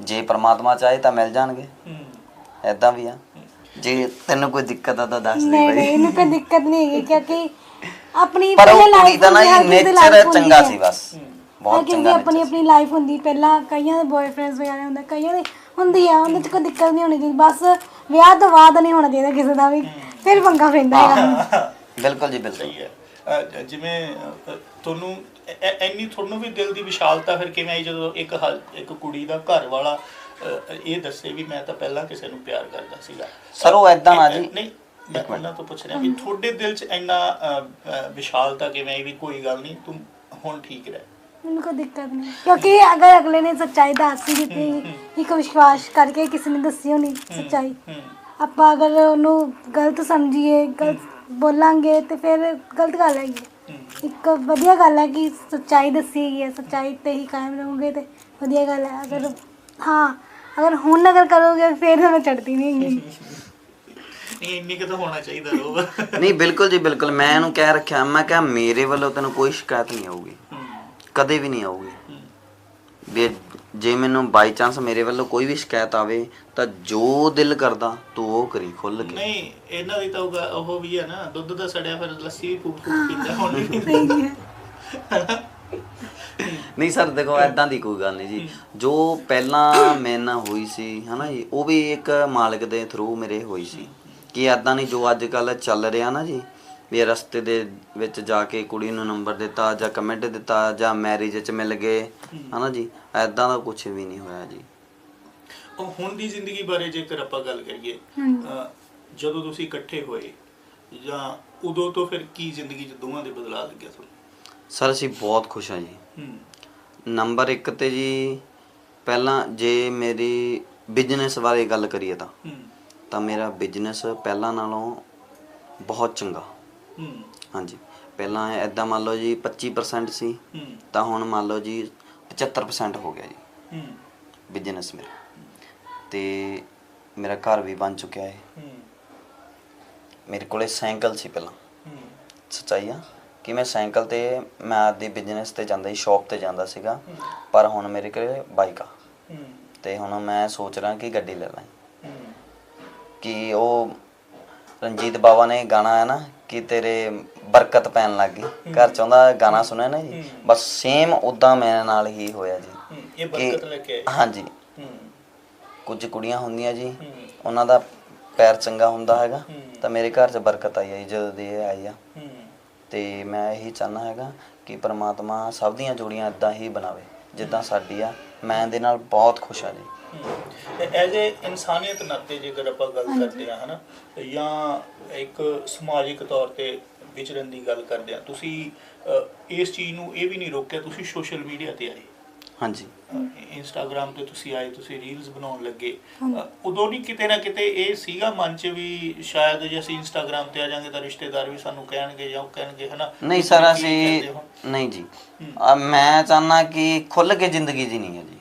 ਜੇ ਪ੍ਰਮਾਤਮਾ ਚਾਹੇ ਤਾਂ ਮਿਲ ਜਾਣਗੇ। ਐਦਾਂ ਵੀ ਆ। ਜੇ ਤੈਨੂੰ ਕੋਈ ਦਿੱਕਤ ਆ ਤਾਂ ਦੱਸ ਦੇ ਨਹੀਂ ਬਈ। ਨਹੀਂ ਇਹਨੂੰ ਕੋਈ ਦਿੱਕਤ ਨਹੀਂ ਹੈਗੀ ਕਿਉਂਕਿ ਆਪਣੀ ਪਰ ਉਹ ਪਹਿਲੇ ਕੁੜੀ ਦਾ ਨਾ life ਹੁੰਦੀ ਹੈ, ਹਰ ਕਿਸੇ ਦੀ ਨੇਚਰ life ਹੁੰਦੀ ਚੰਗਾ। ਸੀ ਬਸ। ਬਹੁਤ ਚੰਗਾ ਆਪਣੀ nature ਆਪਣੀ ਲਾਈਫ ਹੁੰਦੀ ਪਹਿਲਾਂ ਕਈਆਂ ਦੇ ਬॉयਫ੍ਰੈਂਡਸ ਵਗੈਰਾ ਹੁੰਦੇ ਕਈਆਂ ਦੇ ਹੁੰਦੀ ਆ ਉਹਦੇ ਚ ਕੋਈ ਦਿੱਕਤ ਨਹੀਂ ਹੋਣੀ ਚਾਹੀਦੀ ਬਸ ਵਿਆਹ ਤੋਂ ਬਾਅਦ ਨਹੀਂ ਹੋਣਾ ਚਾਹੀਦਾ ਕਿਸੇ ਦਾ ਵੀ ਫਿਰ ਪੰਗਾ ਪੈਂਦਾ ਹੈਗਾ। ਸੀ। ਬਿਲਕੁਲ ਜੀ ਬਿਲਕੁਲ। ਸਹੀ ਹੈ। ਅਹ, ਜ- ਜਿਵੇਂ ਅਹ, ਤੁਹਾਨੂੰ ਐ- ਐ- ਇੰਨੀ ਤੁਹਾਨੂੰ ਵੀ ਦਿਲ ਦੀ ਵਿਸ਼ਾਲਤਾ ਫਿਰ ਕਿਵੇਂ ਆਈ ਜਦੋਂ ਇੱਕ ਹਲ- ਇੱਕ ਕੁੜੀ ਦਾ ਘਰ ਵਾਲਾ ਅਹ, ਇਹ ਦੱਸੇ ਵੀ ਮੈਂ ਤਾਂ ਪਹਿਲਾਂ ਕਿਸੇ ਨੂੰ ਪਿਆਰ ਕਰਦਾ ਸੀਗਾ। ਸਰ, ਉਹ ਏਦਾਂ ਨਾ ਜੀ। ਨਹੀਂ ਮੈਂ ਉਹਨਾਂ ਤੋਂ ਪੁੱਛ ਰਿਹਾ ਵੀ ਤੁਹਾਡੇ ਦਿਲ 'ਚ ਇੰਨਾ ਵਿਸ਼ਾਲਤਾ ਕਿਵੇਂ ਵੀ ਕੋਈ ਗੱਲ ਨਹੀਂ ਤੂੰ ਹੁਣ ਠੀਕ ਰਹਿ। ਮੈਨੂੰ ਕੋਈ ਦਿੱਕਤ ਨਹੀਂ। ਕਿਉਂਕਿ ਅਗਰ ਅਗਲੇ ਨੇ ਸੱਚਾਈ ਦੱਸ ਦਿੱਤੀ ਇੱਕ ਵਿਸ਼ਵਾਸ ਕਰਕੇ ਕਿਸੇ ਨੇ ਦੱਸੀ ਹੋਣੀ ਸੱਚਾਈ ਆਪਾਂ ਅਗਰ ਉਹਨੂੰ ਗਲਤ ਸਮਝੀਏ ਗਲਤ ਬੋਲਾਂਗੇ ਤੇ ਫਿਰ ਗਲਤ ਗੱਲ ਹੈਗੀ ਇੱਕ ਵਧੀਆ ਗੱਲ ਹੈ ਕਿ ਸੱਚਾਈ ਦੱਸੀ ਗਈ ਹੈ ਸੱਚਾਈ ਤੇ ਹੀ ਕਾਇਮ ਰਹੋਗੇ ਤੇ ਵਧੀਆ ਗੱਲ ਹੈ। ਅਗਰ ਹਾਂ। ਅਗਰ ਹੁਣ ਅਗਰ ਕਰੋਗੇ ਫਿਰ ਤਾਂ ਮੈਂ ਚੜਦੀ ਨਹੀਂ ਹੈਗੀ। ਨਹੀਂ ਇੰਨੀ ਕੁ ਤਾਂ ਹੋਣਾ ਚਾਹੀਦਾ ਰੋਬ। ਨਹੀਂ ਬਿਲਕੁਲ ਜੀ ਬਿਲਕੁਲ। ਮੈਂ ਇਹਨੂੰ ਕਹਿ ਰੱਖਿਆ ਮੈਂ ਕਿਹਾ ਮੇਰੇ ਵੱਲੋਂ ਤੈਨੂੰ ਕੋਈ ਸ਼ਿਕਾਇਤ ਨਹੀਂ ਆਊਗੀ। ਕਦੇ ਵੀ ਨਹੀਂ ਆਊਗੀ। ਵੀ ਜੇ ਮੈਨੂੰ ਬਾਈ ਚਾਂਸ ਮੇਰੇ ਵੱਲੋਂ ਕੋਈ ਵੀ ਸ਼ਿਕਾਇਤ ਆਵੇ ਤਾਂ ਜੋ ਦਿਲ ਕਰਦਾ ਤੂੰ ਉਹ ਕਰੀ ਖੁੱਲ ਕੇ। ਨਹੀਂ ਇਹਨਾਂ ਦੀ ਤਾਂ ਉਹ ਵੀ ਹੈ ਨਾ ਦੁੱਧ ਦਾ ਸੜਿਆ ਫਿਰ ਲੱਸੀ ਵੀ ਫੂਕ ਫੂਕ ਪੀਂਦਾ ਹੁਣ। ਵੀ ਸਹੀ ਹੈ ਨਹੀਂ ਸਰ ਦੇਖੋ ਐਦਾਂ ਦੀ ਕੋਈ ਗੱਲ ਨਹੀਂ ਜੀ। ਜੋ ਪਹਿਲਾਂ ਮੇਰੇ ਨਾਲ ਹੋਈ ਸੀ ਹਨਾ ਜੀ ਉਹ ਵੀ ਇੱਕ ਮਾਲਕ ਦੇ ਥਰੂ ਮੇਰੇ ਹੋਈ ਸੀ। ਕਿ ਐਦਾਂ ਨਹੀਂ ਜੋ ਅੱਜ ਕੱਲ ਚੱਲ ਰਿਹਾ ਨਾ ਜੀ ਵੀ ਰਸਤੇ ਦੇ ਵਿੱਚ ਜਾ ਕੇ ਕੁੜੀ ਨੂੰ ਨੰਬਰ ਦਿੱਤਾ ਜਾਂ ਕਮੈਂਟ ਦਿੱਤਾ ਜਾਂ ਮੈਰਿਜ 'ਚ ਮਿਲ ਗਏ ਹਨਾ ਜੀ? ਐਦਾਂ ਦਾ ਕੁਝ ਵੀ ਨਹੀਂ ਹੋਇਆ ਜੀ। ਉਹ ਹੁਣ ਦੀ ਜ਼ਿੰਦਗੀ ਬਾਰੇ ਜੇਕਰ ਆਪਾਂ ਗੱਲ ਕਰੀਏ। ਅਹ, ਜਦੋਂ ਤੁਸੀਂ ਇਕੱਠੇ ਹੋਏ ਜਾਂ ਉਦੋਂ ਤੋਂ ਫਿਰ ਕੀ ਜ਼ਿੰਦਗੀ 'ਚ ਦੋਵਾਂ ਦੇ ਬਦਲਾਅ ਲੱਗਿਆ ਤੁਹਾਨੂੰ? ਸਰ ਅਸੀਂ ਬਹੁਤ ਖੁਸ਼ ਹਾਂ ਜੀ। ਹੂੰ। ਨੰਬਰ 1 ਤੇ ਜੀ ਪਹਿਲਾਂ ਜੇ ਮੇਰੀ ਬਿਜ਼ਨਸ ਬਾਰੇ ਗੱਲ ਕਰੀਏ ਤਾਂ ਹੂੰ। ਤਾਂ ਮੇਰਾ ਬਿਜ਼ਨਸ ਪਹਿਲਾਂ ਨਾਲੋਂ ਬਹੁਤ ਚੰਗਾ। ਹੂੰ। ਹਾਂਜੀ। ਪਹਿਲਾਂ ਐਦਾਂ ਮੰਨ ਲਓ ਜੀ 25% ਸੀ ਹੂੰ। ਤਾਂ ਹੁਣ ਮੰਨ ਲਓ ਜੀ 75% ਹੋ ਗਿਆ ਜੀ। ਹੂੰ। ਬਿਜ਼ਨਸ ਮੇਰਾ। ਤੇ ਮੇਰਾ ਘਰ ਵੀ ਬਣ ਚੁੱਕਿਆ ਹੈ ਹੂੰ। ਮੇਰੇ ਕੋਲੇ ਸਾਈਕਲ ਸੀ ਪਹਿਲਾਂ। ਹੂੰ। ਸੱਚਾਈ ਆ? ਕਿ ਮੈਂ ਸਾਈਕਲ ਤੇ ਮੈਂ ਆਪਦੀ ਬਿਜ਼ਨਸ ਤੇ ਜਾਂਦਾ ਸੀ ਸ਼ਾਪ ਤੇ ਜਾਂਦਾ ਸੀਗਾ। ਪਰ ਹੁਣ ਮੇਰੇ ਕੋਲੇ ਬਾਈਕ ਆ। ਹੂੰ। ਤੇ ਹੁਣ ਮੈਂ ਸੋਚ ਰਿਹਾ ਕਿ ਗੱਡੀ ਲੈ ਲਾਂ। ਕਿ ਉਹ ਰਣਜੀਤ ਬਾਵਾ ਨੇ ਗਾਣਾ ਹੈ ਨਾ ਕਿ ਤੇਰੇ ਬਰਕਤ ਪੈਣ ਲੱਗ ਗਈ। ਘਰ ਚ ਗਾਣਾ ਸੁਣਿਆ ਨਾ ਜੀ? ਬਸ ਸੇਮ ਉਦਾਂ ਮੇਰੇ ਨਾਲ ਹੀ ਹੋਇਆ ਜੀ। ਇਹ ਬਰਕਤ ਲੈ ਕੇ ਹਾਂਜੀ। ਕੁਝ ਕੁੜੀਆਂ ਹੁੰਦੀਆਂ ਜੀ ਉਹਨਾਂ ਦਾ ਪੈਰ ਚੰਗਾ ਹੁੰਦਾ ਹੈਗਾ। ਤਾਂ ਮੇਰੇ ਘਰ 'ਚ ਬਰਕਤ ਆਈ ਹੈ ਜਦੋਂ ਦੀ ਇਹ ਆਈ ਆ। ਤੇ ਮੈਂ ਇਹੀ ਚਾਹਨਾ ਹੈਗਾ ਕਿ ਪ੍ਰਮਾਤਮਾ ਸਭ ਦੀਆਂ ਜੋੜੀਆਂ ਇਦਾਂ ਹੀ ਬਣਾਵੇ ਜਿੱਦਾਂ ਸਾਡੀ ਆ। ਮੈਂ ਇਹਦੇ ਨਾਲ ਬਹੁਤ ਖੁਸ਼ ਆ ਜੀ। ਐਜ਼ ਏ ਇਨਸਾਨੀਅਤ ਨਾਤੇ ਜੇਕਰ ਆਪਾਂ ਗੱਲ ਕਰਦੇ ਆ ਹਨਾ ਜਾਂ ਇੱਕ ਸਮਾਜਿਕ ਤੌਰ ਤੇ ਵਿਚਰਨ ਦੀ ਗੱਲ ਕਰਦੇ ਆ ਤੁਸੀਂ ਇਸ ਚੀਜ਼ ਨੂੰ ਇਹ ਵੀ ਨਹੀਂ ਰੋਕਿਆ ਤੁਸੀਂ ਸੋਸ਼ਲ ਮੀਡੀਆ ਤੇ ਆਏ। ਹਾਂਜੀ। ਇੰਸਟਾਗ੍ਰam ਤੇ ਤੁਸੀਂ ਆਏ ਤੁਸੀਂ ਰੀਲਸ ਬਣਾਉਣ ਲੱਗੇ। ਉਦੋਂ ਨਹੀਂ ਕਿਤੇ ਨਾ ਕਿਤੇ ਇਹ ਸੀਗਾ ਮਨ 'ਚ ਵੀ ਸ਼ਾਇਦ ਜੇ ਅਸੀਂ ਇੰਸਟਾਗ੍ਰam ਤੇ ਆ ਜਾਾਂਗੇ ਤਾਂ ਰਿਸ਼ਤੇਦਾਰ ਵੀ ਸਾਨੂੰ ਕਹਿਣਗੇ ਜਾਂ ਉਹ ਕਹਿਣਗੇ ਹਨਾ ਨਹੀਂ ਸਰ ਅਸੀਂ? ਨਹੀਂ ਜੀ। ਮੈਂ ਚਾਹਨਾ ਕਿ ਖੁੱਲ ਕੇ ਜ਼ਿੰਦਗੀ ਜੀਣੀ ਹੈ ਜੀ।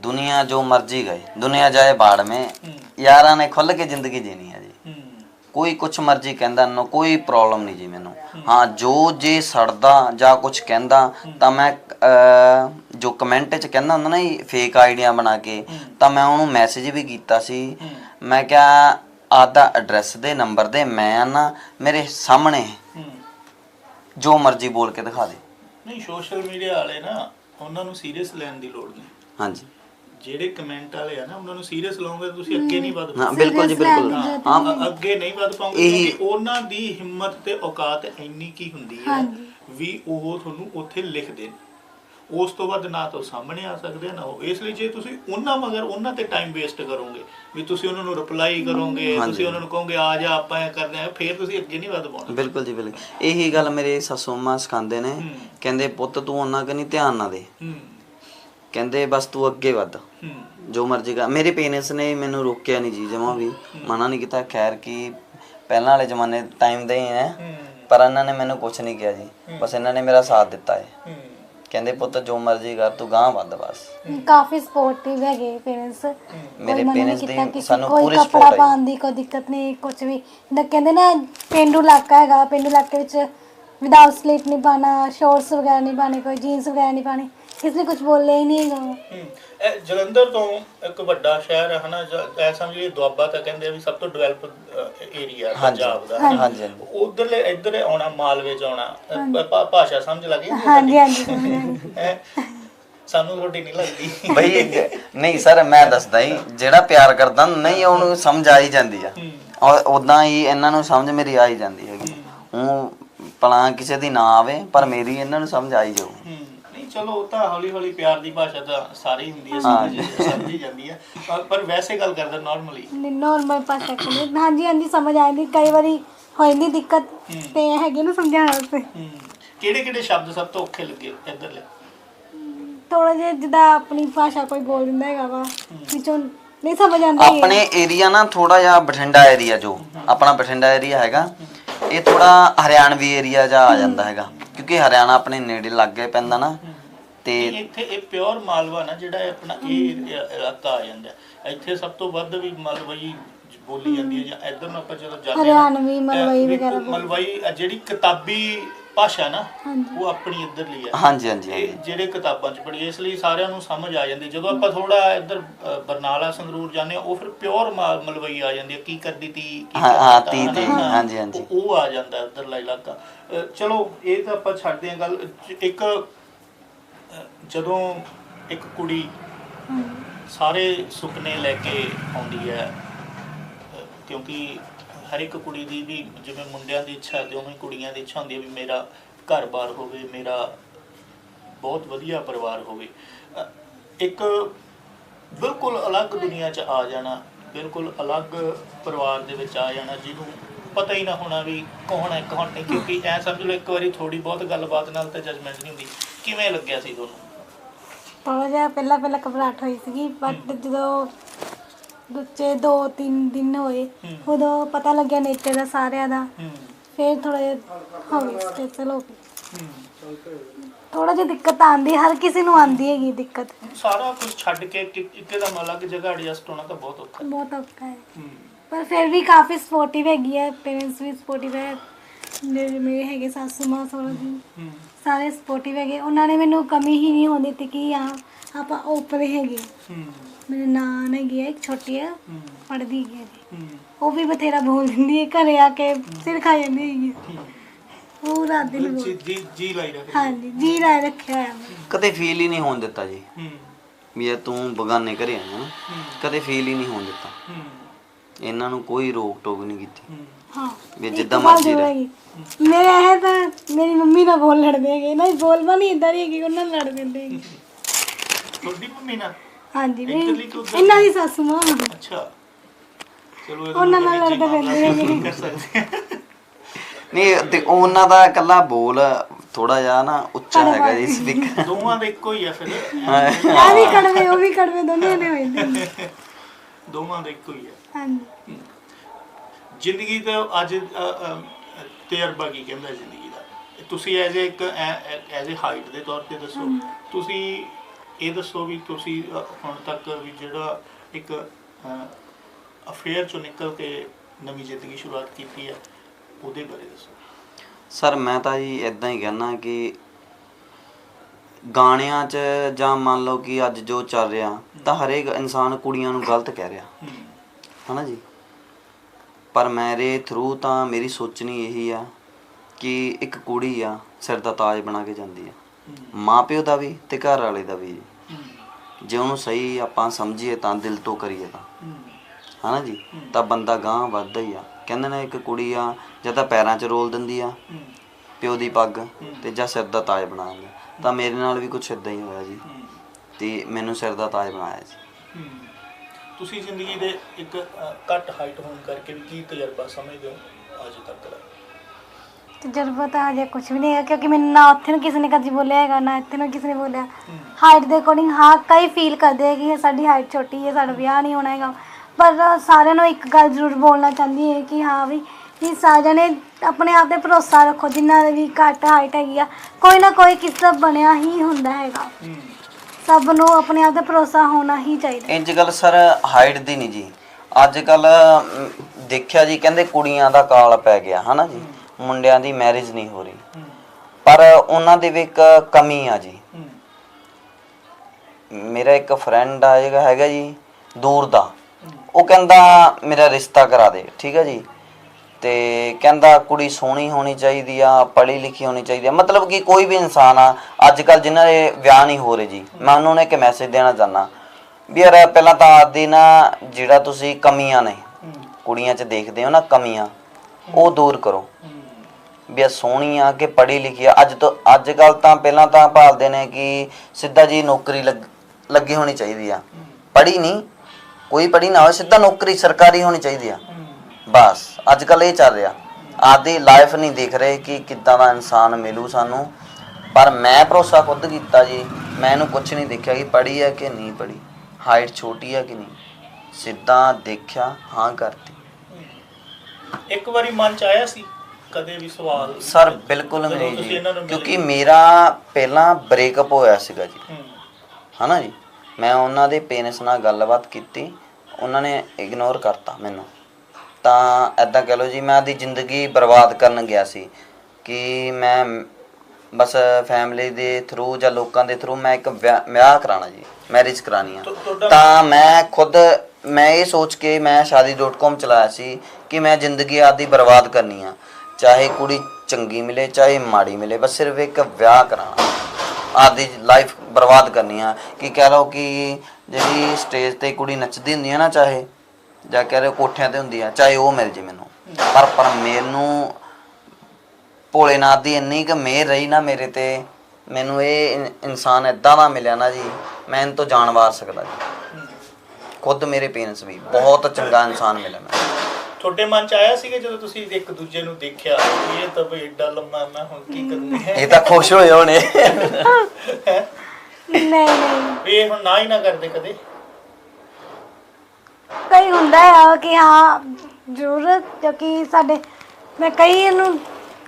ਦੁਨੀਆ ਜੋ ਮਰਜ਼ੀ ਗਏ ਦੁਨੀਆ ਜਾਏ ਬਾੜ ਮੇ। ਯਾਰਾਂ ਨੇ ਖੁੱਲ ਕੇ ਜ਼ਿੰਦਗੀ ਜੀਣੀ ਹੈ ਜੀ। ਕੋਈ ਕੁਛ ਮਰਜ਼ੀ ਕਹਿੰਦਾ ਨਾ ਕੋਈ ਪ੍ਰੋਬਲਮ ਨਹੀਂ ਜੀ ਮੈਨੂੰ। ਹਾਂ। ਜੋ ਜੇ ਸੜਦਾ ਜਾਂ ਕੁਛ ਕਹਿੰਦਾ ਤਾਂ ਮੈਂ ਅਹ, ਜੋ ਕਮੈਂਟ 'ਚ ਕਹਿੰਦਾ ਹੁੰਦਾ ਨਾ ਫੇਕ ਆਈਡੀਆਂ ਬਣਾ ਕੇ ਤਾਂ ਮੈਂ ਉਹਨੂੰ ਮੈਸੇਜ ਵੀ ਕੀਤਾ ਸੀ। ਮੈਂ ਕਿਹਾ ਆਦਾ ਐਡਰੈਸ ਦੇ ਨੰਬਰ ਦੇ ਮੈਂ ਨਾ ਮੇਰੇ ਸਾਹਮਣੇ ਜੋ ਮਰਜ਼ੀ ਬੋਲ ਕੇ ਦਿਖਾ ਦੇ। ਨਹੀਂ ਸੋਸ਼ਲ ਮੀਡੀਆ ਵਾਲੇ ਨਾ ਉਹਨਾਂ ਨੂੰ ਸੀਰੀਅਸ ਲੈਣ ਦੀ ਲੋੜ ਨਹੀਂ। ਹਾਂਜੀ। ਜਿਹੜੇ ਕਮੈਂਟ ਵਾਲੇ ਆ ਨਾ ਉਹਨਾਂ ਨੂੰ ਸੀਰੀਅਸ ਲਓਗੇ ਤੁਸੀਂ ਅੱਗੇ ਨਹੀਂ ਵਧ ਹਾਂ ਬਿਲਕੁਲ ਜੀ ਬਿਲਕੁਲ। ਹਾਂ। ਅੱਗੇ ਨਹੀਂ ਵਧ ਪਾਉਂਗੇ ਕਿਉਂਕਿ ਉਹਨਾਂ ਦੀ ਹਿੰਮਤ ਤੇ ਔਕਾਤ ਇੰਨੀ ਕੀ ਹੁੰਦੀ ਹੈ। ਵੀ ਉਹ ਤੁਹਾਨੂੰ ਉੱਥੇ ਲਿਖ ਦੇਣ ਉਸ ਤੋਂ ਬਾਅਦ ਨਾ ਤਾਂ ਸਾਹਮਣੇ ਆ ਸਕਦੇ ਨਾ ਉਹ ਇਸ ਲਈ ਜੇ ਤੁਸੀਂ ਉਹਨਾਂ ਮਗਰ ਉਹਨਾਂ ਤੇ ਟਾਈਮ ਵੇਸਟ ਕਰੋਗੇ ਵੀ ਤੁਸੀਂ ਉਹਨਾਂ ਨੂੰ ਰਿਪਲਾਈ ਕਰੋਗੇ। ਤੁਸੀਂ ਉਹਨਾਂ ਨੂੰ ਕਹੋਗੇ ਆ ਜਾ ਆਪਾਂ ਇਹ ਕਰਦੇ ਆ। ਫੇਰ ਤੁਸੀਂ ਅੱਗੇ ਨਹੀਂ ਵਧ ਪਾਉਣਾ। ਬਿਲਕੁਲ ਜੀ ਬਿਲਕੁਲ। ਇਹੀ ਗੱਲ ਮੇਰੇ ਸੱਸੂ ਮਾਂ ਸਿਖਾਉਂਦੇ ਨੇ। ਕਹਿੰਦੇ ਪੁੱਤ ਤੂੰ ਉਹਨਾਂ ਕਨੀ ਧਿਆਨ ਨਾ ਦੇ। ਹੂੰ ਕਹਿੰਦੇ ਬਸ ਤੂੰ ਅੱਗੇ ਵੱਧ। ਜੋ ਮਰਜ਼ੀ ਕਰ। ਮੇਰੇ ਪੇਰੈਂਟਸ ਨੇ ਮੈਨੂੰ ਰੋਕਿਆ ਨਹੀਂ ਜੀ ਜਮਾ ਵੀ। ਮਨਾ ਨਹੀਂ ਕੀਤਾ। ਖੈਰ ਕਿ ਪਹਿਲਾਂ ਵਾਲੇ ਜ਼ਮਾਨੇ ਟਾਈਮ ਦੇ ਹੀ ਹੈ। ਪਰ ਇਹਨਾਂ ਨੇ ਮੈਨੂੰ ਕੁਝ ਨਹੀਂ ਕਿਹਾ ਜੀ। ਬਸ ਇਹਨਾਂ ਨੇ ਮੇਰਾ ਸਾਥ ਦਿੱਤਾ ਹੈ। ਕਹਿੰਦੇ ਪੁੱਤ ਜੋ ਮਰਜ਼ੀ ਕਰ ਤੂੰ ਗਾਂ ਵੱਧ ਬਸ। ਕਾਫੀ ਸਪੋਰਟਿਵ ਹੈਗੇ ਪੇਰੈਂਟਸ ਮੇਰੇ parents ਦੀ ਸਾਨੂੰ ਪੂਰੀ support ਹੈ। ਪਾਉਣ ਦੀ ਕੋਈ ਦਿੱਕਤ ਨਹੀਂ ਕੁਝ ਵੀ। ਕਹਿੰਦੇ ਨਾ ਪਿੰਡੂ ਇਲਾਕਾ ਹੈਗਾ ਪਿੰਡੂ ਇਲਾਕੇ ਵਿੱਚ ਵਿਦਆਊਟ ਸਲੀਪ ਨਹੀਂ ਪਾਣਾ ਸ਼ੋਰਟਸ ਵਗੈਰਾ ਨਹੀਂ ਪਾਣੇ ਕੋਈ ਜੀਨਸ ਵਗੈਰਾ ਨਹੀਂ ਪਾਣੀ ਕਿਸੇ ਨੇ ਕੁਝ ਬੋਲਿਆ ਹੀ ਨਹੀਂ ਹੈਗਾ। ਇਹ ਜਲੰਧਰ ਤੋਂ ਇੱਕ ਵੱਡਾ ਸ਼ਹਿਰ ਹੈ ਹਨਾ ਜ- ਐ ਸਮਝੀਏ ਦੁਆਬਾ ਤਾਂ ਕਹਿੰਦੇ ਆ ਵੀ ਸਭ ਤੋਂ ਡਿਵੈਲਪ ਏਰੀਆ ਹਾਂਜੀ। ਪੰਜਾਬ ਦਾ। ਹਾਂਜੀ। ਹਾਂਜੀ। ਉਧਰਲੇ ਇੱਧਰ ਆਉਣਾ ਮਾਲਵੇ ਚ ਆਉਣਾ। ਅ, ਭਾ- ਭਾ- ਭਾਸ਼ਾ ਸਮਝ ਲੱਗੀ ਹਾਂਜੀ ਹਾਂਜੀ ਸਮਝ ਗਈ। ਹੈਂ? ਸਾਨੂੰ ਤੁਹਾਡੀ ਨਹੀਂ ਲੱਗਦੀ। ਬਈ ਨਹੀਂ ਸਰ ਮੈਂ ਦੱਸਦਾ ਹੀ ਜਿਹੜਾ ਪਿਆਰ ਕਰਦਾ ਨਹੀਂ ਉਹਨੂੰ ਸਮਝ ਆ ਹੀ ਜਾਂਦੀ ਆ। ਔਰ ਉਦਾਂ ਹੀ ਇਹਨਾਂ ਨੂੰ ਸਮਝ ਮੇਰੀ ਆ ਹੀ ਜਾਂਦੀ ਹੈਗੀ। ਉਹ ਭਲਾ ਕਿਸੇ ਦੀ ਨਾ ਆਵੇ ਪਰ ਮੇਰੀ ਇਹਨਾਂ ਨੂੰ ਸਮਝ ਆ ਹੀ ਜਾਊ। ਚਲੋ ਉਹ ਤਾਂ ਹੌਲੀ ਹੌਲੀ ਪਿਆਰ ਦੀ ਭਾਸ਼ਾ ਤਾਂ ਸਾਰੀ ਹੁੰਦੀ ਹੈ। ਸਮਝ ਸਮਝੀ ਜਾਂਦੀ ਹੈ। ਪਰ- ਪਰ ਵੈਸੇ ਗੱਲ ਕਰਦਾ ਨਾਰਮਲੀ ਨੋਰਮਲ ਭਾਸ਼ਾ ਕੋਲ ਹਾਂਜੀ ਹਾਂਜੀ ਸਮਝ ਆ ਜਾਂਦੀ। ਕਈ ਵਾਰੀ ਹੋ ਜਾਂਦੀ ਦਿੱਕਤ ਤੇ ਹੈਗੇ ਨਾ ਸਮਝਾਉਣ ਵਾਸਤੇ। ਕਿਹੜੇ ਕਿਹੜੇ ਸ਼ਬਦ ਸਭ ਤੋਂ ਔਖੇ ਲੱਗੇ ਇੱਧਰਲੇ? ਥੋੜਾ ਜਿਹਾ ਜਿੱਦਾਂ ਆਪਣੀ ਭਾਸ਼ਾ ਕੋਈ ਬੋਲ ਦਿੰਦਾ ਹੈਗਾ ਵਾ ਵਿੱਚੋਂ ਨਹੀਂ ਸਮਝ ਆਉਂਦਾ ਹੈਗਾ। ਆਪਣੇ ਏਰੀਆ ਨਾ ਥੋੜਾ ਜਿਹਾ ਬਠਿੰਡਾ ਏਰੀਆ ਜੋ ਆਪਣਾ ਬਠਿੰਡਾ ਏਰੀਆ ਹੈਗਾ ਇਹ ਥੋੜਾ ਹਰਿਆਣਵੀ ਏਰੀਆ ਜਾ ਆ ਜਾਂਦਾ ਹੈਗਾ। ਕਿਉਂਕਿ ਹਰਿਆਣਾ ਆਪਣੇ ਨੇੜੇ ਲੱਗੇ ਪੈਂਦਾ ਨਾ। ਤੇ ਇੱਥੇ ਇਹ ਪਿਓਰ ਮਾਲਵਾ ਨਾ ਜਿਹੜਾ ਇਹ ਆਪਣਾ ਇਹ ਇਲਾਕਾ ਆ ਜਾਂਦਾ। ਇੱਥੇ ਸਭ ਤੋਂ ਵੱਧ ਵੀ ਮਲਵਈ ਬੋਲੀ ਜਾਂਦੀ ਹੈ ਜਾਂ ਇੱਧਰ ਨੂੰ ਆਪਾਂ ਜਦੋਂ ਜਾਂਦੇ ਹਾਂ ਹਰਿਆਣਵੀ, ਮਲਵਈ ਵਗੈਰਾ ਮਲਵਈ ਜਿਹੜੀ ਕਿਤਾਬੀ ਭਾਸ਼ਾ ਨਾ। ਉਹ ਆਪਣੀ ਇੱਧਰਲੀ ਹੈ ਹਾਂਜੀ ਹਾਂਜੀ ਜਿਹੜੇ ਕਿਤਾਬਾਂ 'ਚ ਪੜ੍ਹੀ ਇਸ ਲਈ ਸਾਰਿਆਂ ਨੂੰ ਸਮਝ ਆ ਜਾਂਦੀ ਜਦੋਂ ਆਪਾਂ ਥੋੜਾ ਇੱਧਰ ਬਰਨਾਲਾ ਸੰਗਰੂਰ ਜਾਂਦੇ ਹਾਂ ਉਹ ਫਿਰ ਪਿਓਰ ਮਲਵਈ ਆ ਜਾਂਦੀ ਹੈ ਕੀ ਕਰਦੀ ਤੀ ਕੀ ਹਾਂ, ਤੀ, ਤਾ? ਹਾਂਜੀ, ਹਾਂਜੀ। ਉਹ- ਆ ਜਾਂਦਾ ਉੱਧਰਲਾ ਇਲਾਕਾ ਚਲੋ ਇਹ ਤਾਂ ਆਪਾਂ ਛੱਡਦੇ ਹਾਂ ਗੱਲ ਇੱਕ ਜਦੋਂ ਇੱਕ ਕੁੜੀ ਸਾਰੇ ਸੁਪਨੇ ਲੈ ਕੇ ਆਉਂਦੀ ਹੈ, ਕਿਉਂਕਿ ਹਰ ਇੱਕ ਕੁੜੀ ਦੀ ਵੀ ਜਿਵੇਂ ਮੁੰਡਿਆਂ ਦੀ ਇੱਛਾ ਤੇ ਉਵੇਂ ਕੁੜੀਆਂ ਦੀ ਇੱਛਾ ਹੁੰਦੀ ਹੈ ਵੀ ਮੇਰਾ ਘਰ-ਬਾਰ ਹੋਵੇ, ਮੇਰਾ ਬਹੁਤ ਵਧੀਆ ਪਰਿਵਾਰ ਹੋਵੇ। ਇੱਕ ਬਿਲਕੁਲ ਅਲੱਗ ਦੁਨੀਆ 'ਚ ਆ ਜਾਣਾ, ਬਿਲਕੁਲ ਅਲੱਗ ਪਰਿਵਾਰ ਦੇ ਵਿੱਚ ਆ ਜਾਣਾ, ਜਿਹਨੂੰ ਪਤਾ ਹੀ ਨਾ ਹੋਣਾ ਵੀ ਕੌਣ ਹੈ, ਕੌਣ ਨਹੀਂ, ਕਿਉਂਕਿ ਐ ਸਮਝ ਲਓ ਇੱਕ ਵਾਰੀ ਥੋੜੀ ਬਹੁਤ ਗੱਲਬਾਤ ਨਾਲ ਤਾਂ ਜਜਮੈਂਟ ਨਹੀਂ ਹੁੰਦੀ। ਕਿਵੇਂ ਲੱਗਿਆ ਸੀ ਤੁਹਾਨੂੰ? ਥੋੜਾ ਜਿਹਾ ਪਹਿਲਾਂ ਪਹਿਲਾਂ ਘਬਰਾਹਟ ਹੋਈ ਸੀਗੀ ਬਟ ਜਦੋਂ ਦੂਜੇ ਦੋ ਤਿੰਨ ਦਿਨ ਹੋਏ ਹੂੰ। ਉਦੋਂ ਪਤਾ ਲੱਗਿਆ ਨੇਚਰ ਦਾ ਸਾਰਿਆਂ ਦਾ। ਹੂੰ। ਫਿਰ ਥੋੜਾ ਜਿਹਾ ਹੋ ਸਟੇਬਲ ਗਈ ਹੂੰ ਥੋੜਾ ਜਿਹਾ ਦਿੱਕਤ ਆਂਦੀ ਹਰ ਕਿਸੇ ਨੂੰ ਆਂਦੀ ਹੈਗੀ ਦਿੱਕਤ। ਸਾਰਾ ਕੁਝ ਛੱਡ ਕੇ ਕਿ- ਇੱਕੇ ਦਾ ਅਲੱਗ ਜਗ੍ਹਾ ਐਡਜਸਟ ਹੋਣਾ ਤਾਂ ਬਹੁਤ ਔਖਾ ਹੈ। ਬਹੁਤ ਔਖਾ ਹੈ। ਹੂੰ। ਪਰ ਫਿਰ ਵੀ ਕਾਫੀ ਸਪੋਰਟਿਵ ਹੈਗੀ ਹੈ ਪੇਰੈਂਟਸ ਵੀ ਸਪੋਰਟਿਵ ਹੈ। ਮੇਰੇ ਮੇਰੇ ਹੈਗੇ ਸਾਸੂ ਮਾਂ ਸੋਹਰਾ ਜੀ। ਹੂੰ। ਸਾਰੇ ਸਪੋਰਟਿਵ ਹੈਗੇ। ਉਹਨਾਂ ਨੇ ਮੈਨੂੰ ਕਮੀ ਹੀ ਨਹੀਂ ਹੋਣ ਦਿੱਤੀ ਕਿ ਹਾਂ ਆਪਾਂ ਉੱਪਰ ਹੈਗੇ। ਹੂੰ। ਮੇਰੇ ਨਾਨ ਹੈਗੀ ਹੈ ਇੱਕ ਛੋਟੀ ਹੈ। ਹੈਗੀ ਹੈ ਜੀ। ਹੂੰ। ਉਹ ਵੀ ਬਥੇਰਾ ਬੋਲ ਦਿੰਦੀ ਹੈ ਘਰੇ ਆ ਕੇ ਸਿਰ ਖਾ ਜਾਂਦੀ ਹੈਗੀ ਹੈ। ਉਹ ਰਾਤ ਦਿਨ ਜੀ ਬੋਲ ਜੀ ਜੀ ਲਾਈ ਰੱਖ ਹਾਂਜੀ ਜੀ ਰਾਇ ਰੱਖਿਆ ਹੋਇਆ ਮੈਂ। ਕਦੇ ਫੀਲ ਹੀ ਨਹੀਂ ਹੋਣ ਦਿੱਤਾ ਜੀ। ਹੂੰ। ਵੀ ਇਹ ਤੂੰ ਬਗਾਨੇ ਘਰੇ ਆਇਆ ਨਾ ਕਦੇ ਫੀਲ ਹੀ ਨਹੀਂ ਹੋਣ ਦਿੱਤਾ। ਹੂੰ। ਇਹਨਾਂ ਨੂੰ ਕੋਈ ਰੋਕ ਟੋਕ ਨਹੀਂ ਕੀਤੀ। ਹੂੰ। ਹਾਂ। ਵੀ ਜਿੱਦਾਂ ਮਰਜ਼ੀ ਰਹੇ। ਹੈਗੀ। ਮੇਰੇ ਇਹ ਤਾਂ ਮੇਰੀ ਮੰਮੀ ਨਾਲ ਬੋਲ ਲੜਦੇ ਹੈਗੇ। ਨਾ ਬੋਲਵਾ ਨਹੀਂ ਇਦਾਂ ਦੀ ਹੈਗੀ ਉਹਨਾਂ ਨਾਲ ਲੜ ਦਿੰਦੇ ਹੈਗੇ। ਤੁਹਾਡੀ ਮੰਮੀ ਨਾਲ? ਹਾਂਜੀ ਮੇਰੀ-? ਇਹਨਾਂ ਦੀ ਸਾਸੂ ਮਾਂ ਅੱਛਾ। ਚਲੋ ਉਹਨਾਂ ਨਾਲ ਲੜਦੇ ਰਹਿੰਦੇ ਅਸੀਂ ਕਰ ਸਕਦੇ ਹਾਂ। ਨਹੀਂ ਤੇ ਉਹਨਾਂ ਦਾ ਇਕੱਲਾ ਬੋਲ ਥੋੜਾ ਜਿਹਾ ਨਾ ਉੱਚਾ ਹੈਗਾ ਜੀ ਸਪੀਕਰ ਦੋਵਾਂ ਦਾ ਇੱਕੋ ਹੀ ਆ ਫਿਰ। ਇਹ ਵੀ ਕੜਵੇ ਉਹ ਵੀ ਕੜਵੇ ਦੋਨੇ ਨੇ ਹੋਏ। ਦੋਵਾਂ ਦਾ ਇੱਕੋ ਹੀ ਆ। ਹਾਂਜੀ। ਜ਼ਿੰਦਗੀ ਦਾ ਅੱਜ ਅ, ਅ, ਤਜਰਬਾ ਕੀ ਕਹਿੰਦਾ ਜ਼ਿੰਦਗੀ ਦਾ? ਤੁਸੀਂ ਐਜ਼ ਇੱਕ ਐਜ਼ ਅ ਹਾਈਟ ਦੇ ਤੌਰ ਤੇ ਦੱਸੋ। ਤੁਸੀਂ ਇਹ ਦੱਸੋ ਵੀ ਤੁਸੀਂ ਅ, ਹੁਣ ਤੱਕ ਵੀ ਜਿਹੜਾ ਇੱਕ ਅਫੇਅਰ ਚੋਂ ਨਿਕਲ ਕੇ ਨਵੀਂ ਜ਼ਿੰਦਗੀ ਸ਼ੁਰੂਆਤ ਕੀਤੀ ਹੈ ਉਹਦੇ ਬਾਰੇ ਦੱਸੋ। ਸਰ ਮੈਂ ਤਾਂ ਜੀ ਇਦਾਂ ਹੀ ਕਹਿਣਾ ਕਿ ਗਾਣਿਆਂ 'ਚ ਜਾਂ ਮੰਨ ਲਓ ਕਿ ਅੱਜ ਜੋ ਚੱਲ ਰਿਹਾ ਤਾਂ ਹਰੇਕ ਇਨਸਾਨ ਕੁੜੀਆਂ ਨੂੰ ਗਲਤ ਕਹਿ ਰਿਹਾ। ਹੂੰ ਹਨਾ ਜੀ? ਪਰ ਮੇਰੇ ਥਰੂ ਤਾਂ ਮੇਰੀ ਸੋਚਣੀ ਇਹੀ ਆ ਕਿ ਇੱਕ ਕੁੜੀ ਆ ਸਿਰ ਦਾ ਤਾਜ ਬਣਾ ਕੇ ਜਾਂਦੀ ਆ। ਮਾਪਿਓ ਦਾ ਵੀ ਤੇ ਘਰ ਵਾਲੇ ਦਾ ਵੀ। ਜੇ ਉਹਨੂੰ ਸਹੀ ਆਪਾਂ ਸਮਝੀਏ ਤਾਂ ਦਿਲ ਤੋਂ ਕਰੀਏ ਤਾਂ। ਹੂੰ, ਹਨਾ ਜੀ? ਤਾਂ ਬੰਦਾ ਗਾਂ ਵੱਧਦਾ ਹੀ ਆ। ਕਹਿੰਦੇ ਨੇ ਇੱਕ ਕੁੜੀ ਆ ਜਾਂ ਤਾਂ ਪੈਰਾਂ 'ਚ ਰੋਲ ਦਿੰਦੀ ਆ ਪਿਓ ਦੀ ਪੱਗ ਤੇ ਜਾਂ ਸਿਰ ਦਾ ਤਾਜ ਬਣਾ ਆ। ਤਾਂ ਮੇਰੇ ਨਾਲ ਵੀ ਕੁਝ ਇਦਾਂ ਹੀ ਹੋਇਆ ਜੀ। ਤੇ ਮੈਨੂੰ ਸਿਰ ਦਾ ਤਾਜ ਬਣਾਇਆ ਜੀ। ਤੁਸੀਂ ਜ਼ਿੰਦਗੀ ਦੇ ਇੱਕ ਘੱਟ ਹਾਈਟ ਹੋਣ ਕਰਕੇ ਵੀ ਕੀ ਤਜਰਬਾ ਸਮਝਦੇ ਹੋ ਅੱਜ ਤੱਕ ਦਾ? ਤਜਰਬਾ ਤਾਂ ਹਜੇ ਕੁਝ ਵੀ ਨਹੀਂ ਹੈ ਕਿਉਂਕਿ ਮੈਨੂੰ ਨਾ ਉੱਥੇ ਨੂੰ ਕਿਸੇ ਨੇ ਕਦੀ ਬੋਲਿਆ ਹੈਗਾ ਨਾ ਇੱਥੇ ਨੂੰ ਕਿਸੇ ਨੇ ਬੋਲਿਆ। ਹਾਈਟ ਦੇ ਅਕੋਰਡਿੰਗ ਹਾਂ ਕਈ ਫੀਲ ਕਰਦੇ ਹੈ ਕਿ ਸਾਡੀ ਹਾਈਟ ਛੋਟੀ ਹੈ ਸਾਡਾ ਵਿਆਹ ਨਹੀਂ ਹੋਣਾ ਹੈਗਾ। ਪਰ ਸਾਰਿਆਂ ਨੂੰ ਇੱਕ ਗੱਲ ਜ਼ਰੂਰ ਬੋਲਣਾ ਚਾਹੁੰਦੀ ਹੈ ਕਿ ਹਾਂ ਵੀ ਕਿ ਸਾਰਿਆਂ ਨੇ ਆਪਣੇ ਆਪ ਤੇ ਭਰੋਸਾ ਰੱਖੋ ਜਿਨ੍ਹਾਂ ਦੇ ਵੀ ਘੱਟ ਹਾਈਟ ਹੈਗੀ ਆ ਕੋਈ ਨਾ ਕੋਈ ਕਿਸੇ ਦਾ ਬਣਿਆ ਹੀ ਹੁੰਦਾ ਹੈਗਾ। ਸਭ ਨੂੰ ਆਪਣੇ ਆਪ ਤੇ ਭਰੋਸਾ ਹੋਣਾ ਹੀ ਚਾਹੀਦਾ। ਇੰਜ ਗੱਲ ਸਰ ਹਾਈਟ ਦੀ ਨਹੀਂ ਜੀ। ਅੱਜ ਕੱਲ ਦੇਖਿਆ ਜੀ, ਕਹਿੰਦੇ ਕੁੜੀਆਂ ਦਾ ਕਾਲ ਪੈ ਗਿਆ, ਹਨਾ ਜੀ? ਮੁੰਡਿਆਂ ਦੀ ਮੈਰਿਜ ਨਹੀਂ ਹੋ ਰਹੀ। ਪਰ ਉਹਨਾਂ ਦੇ ਵੀ ਇੱਕ ਕਮੀ ਆ ਜੀ। ਮੇਰਾ ਇੱਕ ਫਰੈਂਡ ਆ ਹੈਗਾ ਜੀ, ਦੂਰ ਦਾ। ਉਹ ਕਹਿੰਦਾ, ਮੇਰਾ ਰਿਸ਼ਤਾ ਕਰਾ ਦੇ, ਠੀਕ ਹੈ ਜੀ? ਤੇ ਕਹਿੰਦਾ ਕੁੜੀ ਸੋਹਣੀ ਹੋਣੀ ਚਾਹੀਦੀ ਆ, ਪੜ੍ਹੀ ਲਿਖੀ ਹੋਣੀ ਚਾਹੀਦੀ ਆ। ਮਤਲਬ ਕਿ ਕੋਈ ਵੀ ਇਨਸਾਨ ਆ ਅੱਜ ਕੱਲ ਜਿਨ੍ਹਾਂ ਦੇ ਵਿਆਹ ਨਹੀਂ ਹੋ ਰਹੇ ਜੀ, ਮੈਂ ਉਹਨਾਂ ਨੂੰ ਇੱਕ ਮੈਸੇਜ ਦੇਣਾ ਚਾਹੁੰਦਾ। ਵੀ ਯਾਰ, ਪਹਿਲਾਂ ਤਾਂ ਆਦੀ ਨਾ ਜਿਹੜਾ ਤੁਸੀਂ ਕਮੀਆਂ ਨੇ, ਕੁੜੀਆਂ 'ਚ ਦੇਖਦੇ ਹੋ ਨਾ ਕਮੀਆਂ, ਉਹ ਦੂਰ ਕਰੋ। ਵੀ ਇਹ ਸੋਹਣੀ ਆ ਕਿ ਪੜ੍ਹੀ ਲਿਖੀ ਆ। ਅੱਜ ਤੋਂ ਅੱਜ ਕੱਲ ਤਾਂ ਪਹਿਲਾਂ ਤਾਂ ਭਾਲਦੇ ਨੇ ਕਿ ਸਿੱਧਾ ਜੀ ਨੌਕਰੀ ਲੱਗੀ ਹੋਣੀ ਚਾਹੀਦੀ ਆ। ਪੜ੍ਹੀ ਨਹੀਂ, ਕੋਈ ਪੜ੍ਹੀ ਨਾ ਹੋਵੇ, ਸਿੱਧਾ ਨੌਕਰੀ ਸਰਕਾਰੀ ਹੋਣੀ ਚਾਹੀਦੀ ਆ। ਬਸ। ਅੱਜ ਕੱਲ ਇਹ ਚੱਲ ਰਿਹਾ। ਆਦੀ ਲਾਈਫ ਨਹੀਂ ਦੇਖ ਰਹੇ ਕਿ ਕਿੱਦਾਂ ਦਾ ਇਨਸਾਨ ਮਿਲੂ ਸਾਨੂੰ। ਪਰ ਮੈਂ ਭਰੋਸਾ ਖੁਦ ਕੀਤਾ ਜੀ ਮੈਂ ਇਹਨੂੰ ਕੁਝ ਨਹੀਂ ਦੇਖਿਆ ਕਿ ਪੜ੍ਹੀ ਹੈ ਕਿ ਨਹੀਂ ਪੜ੍ਹੀ। ਹਾਈਟ ਛੋਟੀ ਹੈ ਕਿ ਨਹੀਂ। ਸਿੱਧਾ ਦੇਖਿਆ ਹਾਂ ਕਰਤੀ। ਇੱਕ ਵਾਰੀ ਮਨ ਚ ਆਇਆ ਸੀ? ਕਦੇ ਵੀ ਸਵਾਲ? ਸਰ ਬਿਲਕੁਲ ਨਹੀਂ ਜੀ। ਕਿਉਂਕਿ ਮੇਰਾ ਪਹਿਲਾਂ ਬ੍ਰੇਕਅਪ ਹੋਇਆ ਸੀਗਾ ਜੀ। ਹੂੰ। ਹਨਾ ਜੀ? ਮੈਂ ਉਹਨਾਂ ਦੇ ਪੇਰੈਂਟਸ ਨਾਲ ਗੱਲਬਾਤ ਕੀਤੀ। ਉਹਨਾਂ ਨੇ ਇਗਨੋਰ ਕਰਤਾ ਮੈਨੂੰ। ਤਾਂ ਐਦਾਂ ਕਹ ਲਓ ਜੀ ਮੈਂ ਆਦੀ ਜ਼ਿੰਦਗੀ ਬਰਬਾਦ ਕਰਨ ਗਿਆ ਸੀ ਕਿ ਮੈਂ ਬਸ ਫੈਮਿਲੀ ਦੇ ਥਰੂ ਜਾਂ ਲੋਕਾਂ ਦੇ ਥਰੂ ਮੈਂ ਇੱਕ ਵਿਆਹ ਕਰਾਣਾ ਜੀ ਮੈਰਿਜ ਕਰਾਣੀ ਆ। ਤੁ- ਮੈਂ ਖੁਦ ਮੈਂ ਇਹ ਸੋਚ ਕੇ ਮੈਂ ਸ਼ਾਦੀ.com ਚਲਾਇਆ ਸੀ ਕਿ ਮੈਂ ਜ਼ਿੰਦਗੀ ਆਦੀ ਬਰਬਾਦ ਕਰਨੀ ਆ। ਚਾਹੇ ਕੁੜੀ ਚੰਗੀ ਮਿਲੇ ਚਾਹੇ ਮਾੜੀ ਮਿਲੇ ਬਸ ਸਿਰਫ ਇੱਕ ਵਿਆਹ ਕਰਾਣਾ ਆਦੀ ਲਾਈਫ ਬਰਬਾਦ ਕਰਨੀ ਆ। ਕਿ ਕਹਿ ਲਓ ਕਿ ਜਿਹੜੀ ਸਟੇਜ ਤੇ ਕੁੜੀ ਨੱਚਦੀ ਹੁੰਦੀ ਆ ਨਾ ਚਾਹੇ ਜਾਂ ਕਹਿ ਰਹੇ ਕੋਠਿਆਂ ਤੇ ਹੁੰਦੀ ਆ ਚਾਹੇ ਉਹ ਮਿਲ ਜੇ ਮੈਨੂੰ। ਪਰ ਪਰ ਮੈਨੂੰ ਭੋਲੇਨਾਥ ਦੀ ਇੰਨੀ ਕੁ ਮਿਹਰ ਰਹੀ ਨਾ ਮੇਰੇ ਤੇ ਮੈਨੂੰ ਇਹ ਇਨ- ਇਨਸਾਨ ਇਦਾਂ ਦਾ ਮਿਲਿਆ ਨਾ ਜੀ ਮੈਂ ਇਹਨਾਂ ਤੋਂ ਜਾਣ ਵਾਰ ਸਕਦਾ ਜੀ। ਖੁਦ ਮੇਰੇ ਪੇਰੈਂਟਸ ਵੀ ਬਹੁਤ ਚੰਗਾ ਇਨਸਾਨ ਮਿਲਿਆ ਮੈਨੂੰ। ਤੁਹਾਡੇ ਮਨ ਚ ਆਇਆ ਸੀਗਾ ਜਦੋਂ ਤੁਸੀਂ ਇੱਕ ਦੂਜੇ ਨੂੰ ਦੇਖਿਆ ਵੀ ਇਹ ਤਾਂ ਬਈ ਏਡਾ ਲੰਮਾ ਮੈਂ ਹੁਣ ਕੀ ਕਰੂੰਗਾ ਇਹ ਤਾਂ ਖੁਸ਼ ਹੋਏ ਹੋਣੇ। ਨਹੀਂ ਨਹੀਂ। ਵੀ ਇਹ ਹੁਣ ਨਾ ਹੀ ਨਾ ਕਰਦੇ ਕਦੇ। ਕਈ ਹੁੰਦਾ ਹੈ ਕਿ ਹਾਂ ਜ਼ਰੂਰ ਕਿਉਂਕਿ ਸਾਡੇ ਮੈਂ ਕਈ ਨੂੰ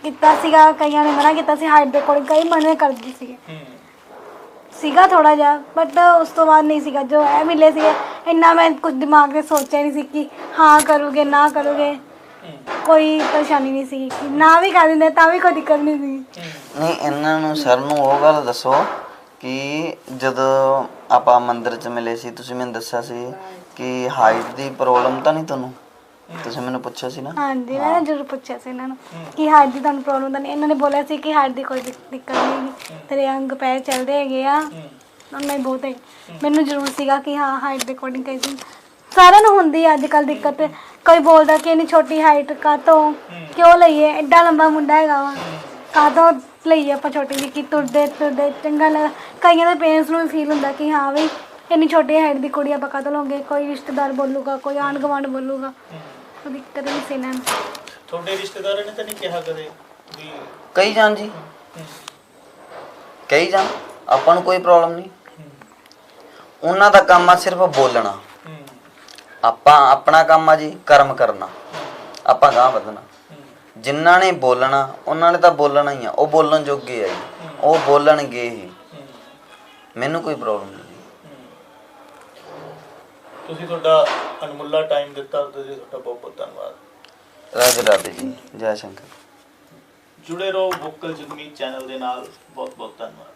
ਕੀਤਾ ਸੀਗਾ ਕਈਆਂ ਨੇ ਮਨਾ ਕੀਤਾ ਸੀ ਹਾਈਟ ਦੇ ਕੋਲ ਕਈ ਮਨੇ ਕਰਦੇ ਸੀਗੇ। ਹੂੰ। ਸੀਗਾ ਥੋੜਾ ਜਿਹਾ ਬਟ ਉਸ ਤੋਂ ਬਾਅਦ ਨਹੀਂ ਸੀਗਾ ਜੋ ਇਹ ਮਿਲੇ ਸੀਗੇ ਇੰਨਾ ਮੈਂ ਕੁਝ ਦਿਮਾਗ ਤੇ ਸੋਚਿਆ ਨਹੀਂ ਸੀ ਕਿ ਹਾਂ ਕਰੋਗੇ ਨਾ ਕਰੋਗੇ। ਕੋਈ ਪਰੇਸ਼ਾਨੀ ਨਹੀਂ ਸੀ ਕਿ ਨਾ ਵੀ ਕਰ ਦਿੰਦੇ ਤਾਂ ਵੀ ਕੋਈ ਦਿੱਕਤ ਨਹੀਂ ਸੀ। ਨਹੀਂ ਇਹਨਾਂ ਨੂੰ ਸਰ ਨੂੰ ਉਹ ਗੱਲ ਦੱਸੋ ਕਿ ਜਦੋਂ ਆਪਾਂ ਮੰਦਿਰ 'ਚ ਮਿਲੇ ਸੀ ਤੁਸੀਂ ਮੈਨੂੰ ਦੱਸਿਆ ਸੀ ਕਿ ਹਾਈਟ ਦੀ ਪ੍ਰੋਬਲਮ ਤਾਂ ਨਹੀਂ ਤੁਹਾਨੂੰ? ਤੁਸੀਂ ਮੈਨੂੰ ਪੁੱਛਿਆ ਸੀ ਨਾ? ਹਾਂਜੀ ਮੈਂ ਜ਼ਰੂਰ ਪੁੱਛਿਆ ਸੀ ਇਹਨਾਂ ਨੂੰ ਕਿ ਹਾਈਟ ਦੀ ਤੁਹਾਨੂੰ ਪ੍ਰੋਬਲਮ ਤਾਂ ਨਹੀਂ? ਇਹਨਾਂ ਨੇ ਬੋਲਿਆ ਸੀ ਕਿ ਹਾਈਟ ਦੀ ਕੋਈ ਦਿੱਕ- ਦਿੱਕਤ ਨਹੀਂ ਹੈਗੀ। ਤੇਰੇ ਅੰਗ ਪੈਰ ਚੱਲਦੇ ਹੈਗੇ ਆ। ਉਹਨਾਂ ਹੀ ਬਹੁਤ। ਹੈ। ਮੈਨੂੰ ਜ਼ਰੂਰ ਸੀਗਾ ਕਿ ਹਾਂ ਹਾਈਟ ਦੇ ਅਕੋਰਡਿੰਗ ਕਈ ਦਿਨ ਸਾਰਿਆਂ ਨੂੰ ਹੁੰਦੀ ਹੈ ਅੱਜ ਕੱਲ ਦਿੱਕਤ। ਕੋਈ ਬੋਲਦਾ ਕਿ ਇੰਨੀ ਛੋਟੀ ਹਾਈਟ ਕਾਤੋਂ ਕਿਉਂ ਲਈਏ? ਐਡਾ ਲੰਬਾ ਮੁੰਡਾ ਹੈਗਾ ਵਾ। ਕਾਤੋਂ ਲਈਏ ਆਪਾਂ ਛੋਟੀ ਜਿਹੀ ਕਿ ਤੁਰਦੇ ਤੁਰਦੇ ਚੰਗਾ ਲੱਗ ਕਈਆਂ ਦੇ ਪੇਰੈਂਟਸ ਨੂੰ ਫੀਲ ਹੁੰਦਾ ਕਿ ਹਾਂ ਵੀ ਇੰਨੀ ਛੋਟੀ ਹਾਈਟ ਦੀ ਕੁੜੀ ਆਪਾਂ ਕਾਤੋਂ ਲਵਾਂਗੇ? ਕੋਈ ਰਿਸ਼ਤੇਦਾਰ ਬੋਲੂਗਾ ਕੋਈ ਆਂਢ ਗੁਆਂਢ ਬੋਲੂਗਾ। ਉਹ ਦਿੱਕਤ ਨਹੀਂ ਸੀ ਇਹਨਾਂ ਨੂੰ ਤੁਹਾਡੇ ਰਿਸ਼ਤੇਦਾਰਾਂ ਨੇ ਤਾਂ ਨਹੀਂ ਕਿਹਾ ਕਦੇ ਵੀ ਕਈ ਜਾਣ ਜੀ। ਕਈ ਜਾਣ ਆਪਾਂ ਨੂੰ ਕੋਈ ਪ੍ਰੋਬਲਮ ਨਹੀਂ। ਉਹਨਾਂ ਦਾ ਕੰਮ ਆ ਸਿਰਫ ਬੋਲਣਾ। ਆਪਾਂ ਆਪਣਾ ਕੰਮ ਆ ਜੀ ਕਰਮ ਕਰਨਾ। ਆਪਾਂ ਗਾਂ ਵਧਣਾ। ਜਿਨ੍ਹਾਂ ਨੇ ਬੋਲਣਾ ਉਹਨਾਂ ਨੇ ਤਾਂ ਬੋਲਣਾ ਹੀ ਆ। ਉਹ ਬੋਲਣ ਜੋਗੇ ਆ ਜੀ। ਉਹ ਬੋਲਣਗੇ ਹੀ। ਮੈਨੂੰ ਕੋਈ ਪ੍ਰੋਬਲਮ ਨਹੀਂ। ਤੁਸੀਂ ਤੁਹਾਡਾ ਅਨਮੁੱਲਾ ਟਾਈਮ ਦਿੱਤਾ ਉਹਦੇ ਲਈ ਤੁਹਾਡਾ ਬਹੁਤ ਬਹੁਤ ਧੰਨਵਾਦ। ਰਾਧੇ ਰਾਧੇ ਜੀ ਜੈ ਸ਼ੰਕਰ। ਜੁੜੇ ਰਹੋ ਵੋਕਲ ਜਗਮੀਤ ਚੈਨਲ ਦੇ ਨਾਲ ਬਹੁਤ ਬਹੁਤ ਧੰਨਵਾਦ।